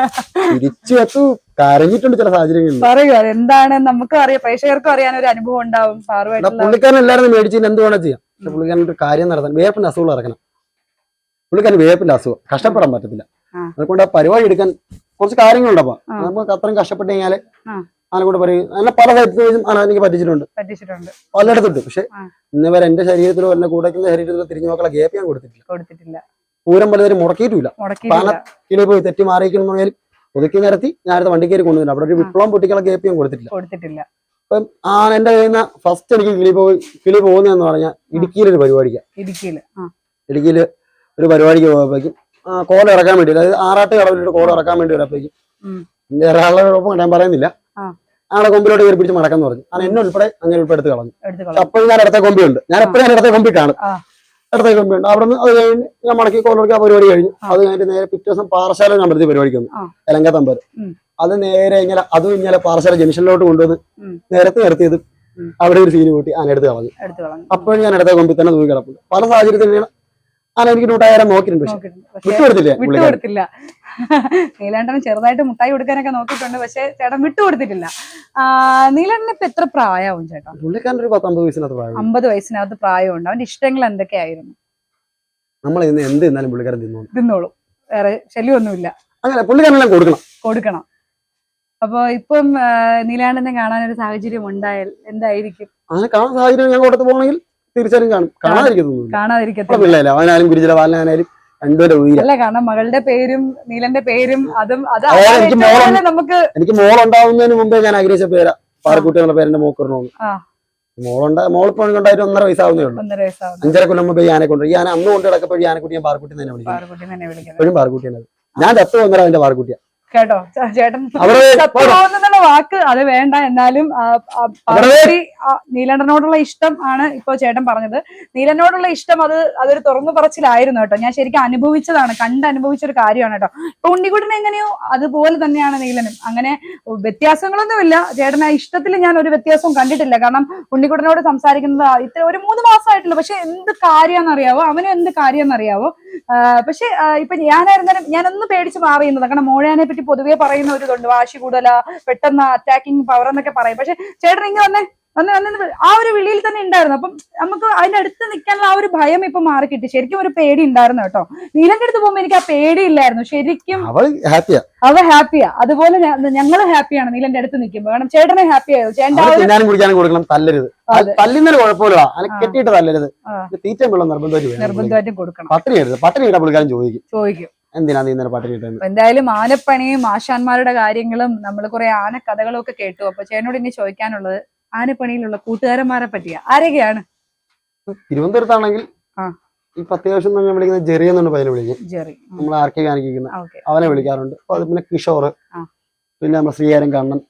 തിരിച്ചു കരഞ്ഞിട്ടുണ്ട് ചില സാഹചര്യങ്ങളിൽ. പറയൂ അത് എന്താണ്? നമുക്കും അറിയാം. പ്രേക്ഷകർക്കും അറിയാൻ ഒരു അനുഭവം ഉണ്ടാവും പാറുമായിട്ടുള്ള പുള്ളിക്കാരൻ എല്ലാവരും മേടിച്ചതിന് എന്ത് വേണം ചെയ്യാം പുള്ളിക്കാരൻ ഒരു കാര്യം നടത്താൻ വേപ്പിന്റെ അസുഖം ഇറക്കണം. പുള്ളിക്കാരൻ വേപ്പിന്റെ അസുഖം. കഷ്ടപ്പെടാൻ പറ്റത്തില്ല. അതുകൊണ്ട് ആ പരിപാടി എടുക്കാൻ കുറച്ച് കാര്യങ്ങളുണ്ട് അപ്പൊ. നമുക്ക് അത്രയും കഷ്ടപ്പെട്ട് കഴിഞ്ഞാൽ ആ. ആനെ കൂടെ പറയും. അങ്ങനെ പല സ്ഥലത്തും ആന എനിക്ക് പറ്റിച്ചിട്ടുണ്ട്. പറ്റിച്ചിട്ടുണ്ട്. പലയിടത്തുണ്ട്. പക്ഷെ ഇന്നവരെ ഇന്ന് വരെ എന്റെ ശരീരത്തിലോ എന്നെ കൂടെ ശരീരത്തിലോ തിരിഞ്ഞു നോക്കാൻ ഗ്യാപ്പ് ഞാൻ കൊടുത്തിട്ടില്ല. കൊടുത്തിട്ടില്ല. പൂരം പലതരം മുടക്കിയിട്ടില്ല കിലോ പോയി തെറ്റി മാറിയിരിക്കണം പറഞ്ഞാൽ ഒതുക്കി നിരത്തി ഞാനത് വണ്ടി കയറി കൊണ്ടുവന്നില്ല. അവിടെ ഒരു വിപ്ലവം പൊട്ടിക്കുള്ള ഗ്യാപ്പ് ഞാൻ കൊടുത്തിട്ടില്ല. കൊടുത്തിട്ടില്ല. അപ്പം ആ എന്റെ കയ്യിൽ നിന്ന് ഫസ്റ്റ് എനിക്ക് കിളി പോയി കിളി പോകുന്നതെന്ന് പറഞ്ഞാൽ ഇടുക്കിയിലൊരു പരിപാടിക്കാണ് ഇടുക്കിയിൽ ഇടുക്കിയിൽ ഒരു പരിപാടിക്ക് പോയപ്പോഴേക്കും കോല ഇറക്കാൻ വേണ്ടി അതായത് ആറാട്ട് കടവിലൊരു കോല ഇറക്കാൻ വേണ്ടി വരപ്പോഴേക്കും. ഞാൻ പറയുന്നില്ല. ആളെ കൊമ്പിലോട്ട് കയറി പിടിച്ച് മടക്കാന്ന് പറഞ്ഞു. അത് എന്നെ ഉൾപ്പെടെ അങ്ങനെ ഉൾപ്പെടെ എടുത്ത് കളഞ്ഞു. അപ്പോഴും ഞാൻ ഇടത്തെ കൊമ്പിയുണ്ട്. ഞാൻ എപ്പോഴും ഞാൻ ഇടത്തെ കൊമ്പി കാണും. ഇടത്തെ കൊമ്പിയുണ്ട്. അവിടെ നിന്ന് അത് കഴിഞ്ഞ് ഞാൻ മടക്കി കോലെടുക്കാൻ പരിപാടി കഴിഞ്ഞു. ആ. അത് കഴിഞ്ഞിട്ട് നേരെ പിറ്റേ ദിവസം പാറശാല നമ്പരത്തിൽ പരിപാടിക്ക് വന്നു എലങ്കത്തമ്പര് എലങ്ക അത് നേരെ ഇങ്ങനെ അതും ഇങ്ങനെ പാറശാല ജംഗ്ഷനിലോട്ട് കൊണ്ടുവന്ന് നേരത്തെ നിർത്തിയത് അവിടെ ഒരു സീന് കൂട്ടി ആന എടുത്ത് കളഞ്ഞു. എടുത്തു കളഞ്ഞു. അപ്പോഴും ഞാൻ ഇടത്തെ കൊമ്പി തന്നെ തൂങ്ങി കിടപ്പുണ്ട് പല സാഹചര്യത്തിലാണ് ആന എനിക്ക് നൂറ്റായിരം നോക്കിയിട്ടുണ്ട് വിട്ടുകൊടുത്തില്ലേ വിട്ടുകൊടുത്തില്ല നീലാണ്ടൻ ചെറുതായിട്ട് മുട്ടായി കൊടുക്കാനൊക്കെ നോക്കിയിട്ടുണ്ട്. പക്ഷെ ചേട്ടൻ വിട്ടുകൊടുത്തിട്ടില്ല കൊടുത്തിട്ടില്ല. നീലാണ്ടന് ഇപ്പൊ എത്ര പ്രായമാവും ചേട്ടാ? പുള്ളിക്കാരൻ ഒരു പത്തൊമ്പത് വയസ്സിനകത്ത് പ്രായം അമ്പത് വയസ്സിനകത്ത് പ്രായമുണ്ട്. അവന്റെ ഇഷ്ടങ്ങൾ എന്തൊക്കെയായിരുന്നു? നമ്മൾ ഇന്ന് എന്ത് തിന്നാലും പുള്ളിക്കാരൻ തിന്നോളും. തിന്നോളും. വേറെ ശല്യമൊന്നുമില്ല. അങ്ങനെ പുള്ളിക്കാരനെല്ലാം കൊടുക്കണം. കൊടുക്കണം. അപ്പൊ ഇപ്പം നീലാണ്ടനെ കാണാൻ ഒരു സാഹചര്യം ഉണ്ടായാൽ എന്തായിരിക്കും? അങ്ങനെ കാണാൻ സാഹചര്യം ഞാൻ കൊടുത്തു പോകണമെങ്കിൽ തീർച്ചയായും കാണും. കാണാതിരിക്കുന്നു കാണാതിരിക്കത്തില്ല അവനായാലും ഗുരുജല ബാലനായാലും രണ്ടുപേരെ ഉയര അല്ല കാരണം മകളുടെ പേരും നീലന്റെ പേരും അതും അത് എനിക്ക് മോളുണ്ടാവുന്നതിന് മുമ്പേ ഞാൻ ആഗ്രഹിച്ച പേരാ. പാറക്കുട്ടി എന്നുള്ള പേരെന്റെ മോക്കറിനോന്ന്. മോളുണ്ട മോളിപ്പോ ഉണ്ടായിട്ട് ഒന്നര വയസ്സാവുന്നേ ഉള്ളൂ. ഒന്നര അഞ്ചര കൊല്ലം മുമ്പ് ആനെ കൊണ്ട് ഞാൻ അന്ന് കൊണ്ട് കിടക്കപ്പോഴും ആനക്കുട്ടി ഞാൻ പാറക്കുട്ടി തന്നെ വിളിക്കും. എപ്പോഴും പാറക്കുട്ടിയാണ് ഞാൻ ചത്തു വന്നേരം അതിന്റെ പാറക്കുട്ടിയാ. കേട്ടോ? ചേട്ടൻ സത്യമാവുന്ന വാക്ക് അത് വേണ്ട. എന്നാലും നീലണ്ണനോടുള്ള ഇഷ്ടം ആണ് ഇപ്പൊ ചേട്ടൻ പറഞ്ഞത്. നീലനോടുള്ള ഇഷ്ടം അത് അതൊരു തുറന്നു പറച്ചിലായിരുന്നു കേട്ടോ. ഞാൻ ശരിക്കും അനുഭവിച്ചതാണ് കണ്ട് അനുഭവിച്ച ഒരു കാര്യമാണ് കേട്ടോ. ഇപ്പൊ ഉണ്ണിക്കുട്ടൻ എങ്ങനെയോ അതുപോലെ തന്നെയാണ് നീലനും. അങ്ങനെ വ്യത്യാസങ്ങളൊന്നുമില്ല. ചേട്ടൻ ആ ഇഷ്ടത്തിൽ ഞാൻ ഒരു വ്യത്യാസവും കണ്ടിട്ടില്ല. കാരണം ഉണ്ണിക്കുട്ടനോട് സംസാരിക്കുന്നത് ഇത്ര ഒരു മൂന്ന് മാസമായിട്ടുള്ളൂ. പക്ഷെ എന്ത് കാര്യമെന്നറിയാവോ അവനും എന്ത് കാര്യമെന്നറിയാവോ പക്ഷെ ഇപ്പൊ ഞാനായിരുന്നാലും ഞാനൊന്ന് പേടിച്ച് മാറിയുന്നത് കാരണം മോഴാനെ പറ്റി പൊതുവേ പറയുന്ന ഒരു ഇതുണ്ട് വാശി കൂടുതല പെട്ടെന്ന് അറ്റാക്കിംഗ് പവർ എന്നൊക്കെ പറയും. പക്ഷെ ചേട്ടൻ ഇങ്ങനെ വന്നേ വന്ന് വന്ന് ആ ഒരു വിളിയിൽ തന്നെ ഉണ്ടായിരുന്നു അപ്പം നമുക്ക് അതിന്റെ അടുത്ത് നിൽക്കാനുള്ള ആ ഒരു ഭയം ഇപ്പൊ മാറി കിട്ടി. ശരിക്കും ഒരു പേടി ഉണ്ടായിരുന്നു കേട്ടോ. നീലന്റെ അടുത്ത് പോകുമ്പോ എനിക്ക് ആ പേടി ഇല്ലായിരുന്നു. ശരിക്കും അവൾ ഹാപ്പിയാ. അവ ഹാപ്പിയാ. അതുപോലെ ഞങ്ങൾ ഹാപ്പിയാണ് നീലന്റെ അടുത്ത് നിൽക്കുമ്പോ. കാരണം ചേട്ടനെ ഹാപ്പി ആയത്. ചേട്ടൻ ആ അവൾ ഒരു തിന്നാനും കുടിക്കാനും കൊടുക്കണം തല്ലരുത്. തല്ലുന്നതിന് കുഴപ്പമില്ല. കെട്ടിയിട്ട് തല്ലരുത്. ആ. തീറ്റ വെള്ളം നിർബന്ധമായിട്ട് കൊടുക്കണം. പട്ടിണി പട്ടിണി പുള്ളിക്കാരൻ ചോദിക്കും. ചോദിക്കും. എന്തിനാ നീ ഇന്നലെ പട്ടിണി ഇട്ടെന്ന് എന്തായാലും ആനപ്പണിയും ആശാന്മാരുടെ കാര്യങ്ങളും നമ്മൾ കുറെ ആന കഥകളും ഒക്കെ കേട്ടു. അപ്പൊ ചേനോട് ഇനി ചോദിക്കാനുള്ളത് ആനപ്പണിയിലുള്ള കൂട്ടുകാരന്മാരെ പറ്റിയ. ആരൊക്കെയാണ്? തിരുവനന്തപുരത്താണെങ്കിൽ. ഇപ്പൊ അത്യാവശ്യം നമ്മൾ വിളിക്കുന്ന ജെറി എന്നാണ് പയ്യനെ വിളിക്കും ജെറി. നമ്മൾ ആർക്കെ കാണിക്കുന്ന അവനെ വിളിക്കാറുണ്ട്. അത് പിന്നെ കിഷോർ. പിന്നെ നമ്മുടെ ശ്രീകാരൻ കണ്ണൻ.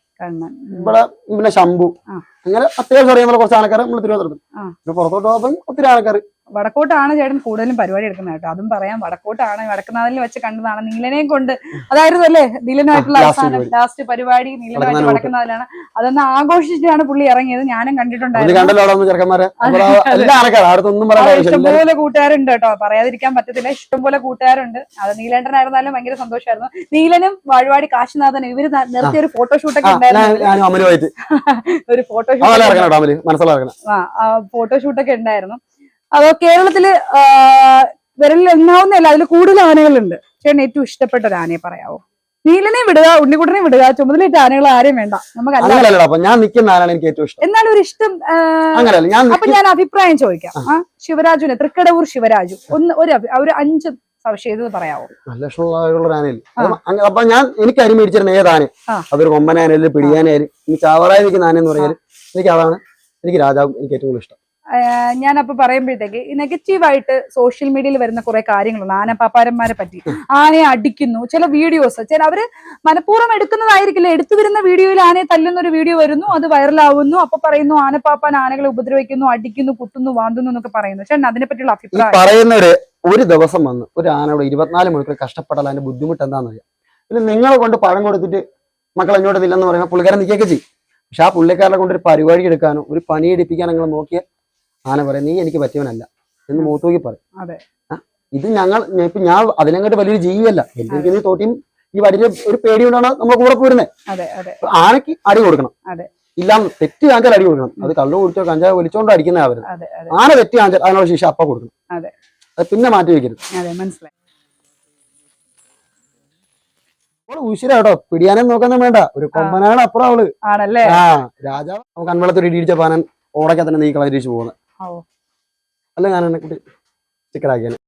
ഇവിടെ പിന്നെ ശംഭു. അങ്ങനെ അത്യാവശ്യം അറിയാൻ കുറച്ച് ആൾക്കാർ നമ്മൾ തിരുവനന്തപുരത്ത്. പിന്നെ പുറത്തോട്ട് പോകുമ്പോൾ ഒത്തിരി ആൾക്കാർ വടക്കോട്ടാണ് ചേട്ടൻ കൂടുതലും പരിപാടി എടുക്കുന്നത് കേട്ടോ. അതും പറയാം. വടക്കോട്ടാണ് വടക്കുന്നാഥനിൽ വെച്ച് കണ്ടതാണ് നീലനെയും കൊണ്ട്. അതായിരുന്നു അല്ലേ നീലനായിട്ടുള്ള അവസാനം ലാസ്റ്റ് പരിപാടി നീലനായിട്ട് വടക്കുന്നാഥ് വടക്കുന്നാഥിലാണ് അതൊന്ന് ആഘോഷിച്ചിട്ടാണ് പുള്ളി ഇറങ്ങിയത്. ഞാനും കണ്ടിട്ടുണ്ടായിരുന്നു. ഇഷ്ടംപോലെ കൂട്ടുകാരുണ്ട് കേട്ടോ. പറയാതിരിക്കാൻ പറ്റത്തില്ല. ഇഷ്ടംപോലെ കൂട്ടുകാരുണ്ട്. അത് നീലേട്ടനായിരുന്നാലും ഭയങ്കര സന്തോഷമായിരുന്നു. നീലനും വാഴ്വാടി കാശിനാഥനും ഇവർ നിർത്തിയ ഒരു ഫോട്ടോഷൂട്ടൊക്കെ ഉണ്ടായിരുന്നു. [laughs] ഒരു ഫോട്ടോഷൂട്ട് മനസ്സിലാക്കണം ആ ഫോട്ടോഷൂട്ടൊക്കെ ഉണ്ടായിരുന്നു. അതോ കേരളത്തിൽ വിരലിൽ എണ്ണാവുന്നതല്ല അതിൽ കൂടുതൽ ആനകളുണ്ട്. ചേട്ടൻ ഏറ്റവും ഇഷ്ടപ്പെട്ട ഒരു ആനയെ പറയാവോ? നീലനെ വിടുക ഉണ്ണിക്കുട്ടനെ വിടുക ചുമതലയിട്ട് ആനകൾ ആരെയും വേണ്ട. നമുക്ക് ഞാൻ നിൽക്കുന്ന എനിക്ക് ഏറ്റവും ഇഷ്ടം. എന്നാലും ഒരു ഇഷ്ടം? അപ്പൊ ഞാൻ അഭിപ്രായം ചോദിക്കാം. ശിവരാജുനെ ശിവരാജുവിനെ തൃക്കടവൂർ ശിവരാജു. ഒന്ന് ഒരു ഒരു അഞ്ച് സവിശേഷത പറയാവോ? നല്ല അപ്പൊ ഞാൻ എനിക്ക് അരി മേടിച്ചിരുന്ന ഏതാന്. അതൊരു കൊമ്പനായാലും പിടിയാനായാലും. ഇനി ചാവറായി നിൽക്കുന്ന ആനയെന്ന് പറഞ്ഞാൽ എനിക്ക് അതാണ് എനിക്ക് രാജാവ് എനിക്ക് ഏറ്റവും കൂടുതൽ ഇഷ്ടം. ഞാൻ അപ്പൊ പറയുമ്പോഴത്തേക്ക് നെഗറ്റീവായിട്ട് സോഷ്യൽ മീഡിയയിൽ വരുന്ന കുറെ കാര്യങ്ങളുണ്ട്. ആനപ്പാപ്പാരന്മാരെ പറ്റി. ആനയെ അടിക്കുന്നു. ചില വീഡിയോസ് ചില അവർ മനഃപൂർവം എടുക്കുന്നതായിരിക്കില്ല. എടുത്തു വരുന്ന വീഡിയോയിൽ ആനയെ തല്ലുന്ന ഒരു വീഡിയോ വരുന്നു. അത് വൈറലാവുന്നു. അപ്പൊ പറയുന്നു ആനപ്പാപ്പാൻ ആനകളെ ഉപദ്രവിക്കുന്നു അടിക്കുന്നു കുത്തുന്നു വാന്തുന്നു എന്നൊക്കെ പറയുന്നു. ചേട്ടൻ അതിനെ പറ്റിയുള്ള അഭിപ്രായം? പറയുന്നവര് ഒരു ദിവസം വന്ന് ഒരു ആനയുടെ ഇരുപത്തിനാല് മണിക്കൂർ കഷ്ടപ്പെട്ടാൽ അതിന്റെ ബുദ്ധിമുട്ട് എന്താണെന്ന് അറിയാം പിന്നെ നിങ്ങളെ കൊണ്ട് പഴം കൊടുത്തിട്ട് മക്കൾ അങ്ങോട്ട് ഇല്ലെന്ന് പറയുമ്പോൾ പുള്ളിക്കാരൻ നിൽക്കുകയൊക്കെ ചെയ്യും. പക്ഷെ ആ പുള്ളിക്കാരനെ കൊണ്ട് ഒരു പരിപാടി എടുക്കാനോ ഒരു പണി എടുപ്പിക്കാനോ നിങ്ങൾ നോക്കിയ ആന പറയും നീ എനിക്ക് പറ്റിയവനല്ല. എന്ന് മൂത്തൂക്കി പറയും. ഇത് ഞങ്ങൾ ഇപ്പൊ ഞാൻ അതിനങ്ങോട്ട് വലിയൊരു ജീവിയല്ല. എനിക്ക് തോട്ടിയും ഈ വടിയിലെ ഒരു പേടി കൊണ്ടാണ് നമ്മൾ കൂടെ പോരുന്നത്. ആനയ്ക്ക് അടി കൊടുക്കണം. ഇല്ല തെറ്റ് കാണിച്ചാൽ അടി കൊടുക്കണം. അത് കള്ളു കുടിച്ചോ കഞ്ചാവ് വലിച്ചോണ്ടോ അടിക്കുന്ന അവർ. ആന തെറ്റ് ആഞ്ചാൽ അതിനുള്ള ശിക്ഷ അപ്പ കൊടുക്കണം. അതെ. പിന്നെ മാറ്റി വെക്കരുത്. മനസ്സിലായി. അവൾ ഉശിര കേട്ടോ. പിടിയാനും നോക്കൊന്നും വേണ്ട. ഒരു കൊമ്പനാണ് അപ്പുറം അവൾ. ആണല്ലേ? ആ രാജാവ് നമുക്ക് അൻവളത്തൊരു ഇടിയിടിച്ച പാനൻ ഓടയ്ക്കാ തന്നെ നീ കളരിച്ചു പോകുന്നത്. അല്ല ഞാൻ എന്നെ കുട്ടി ചിക്കറാക്കിയാണ്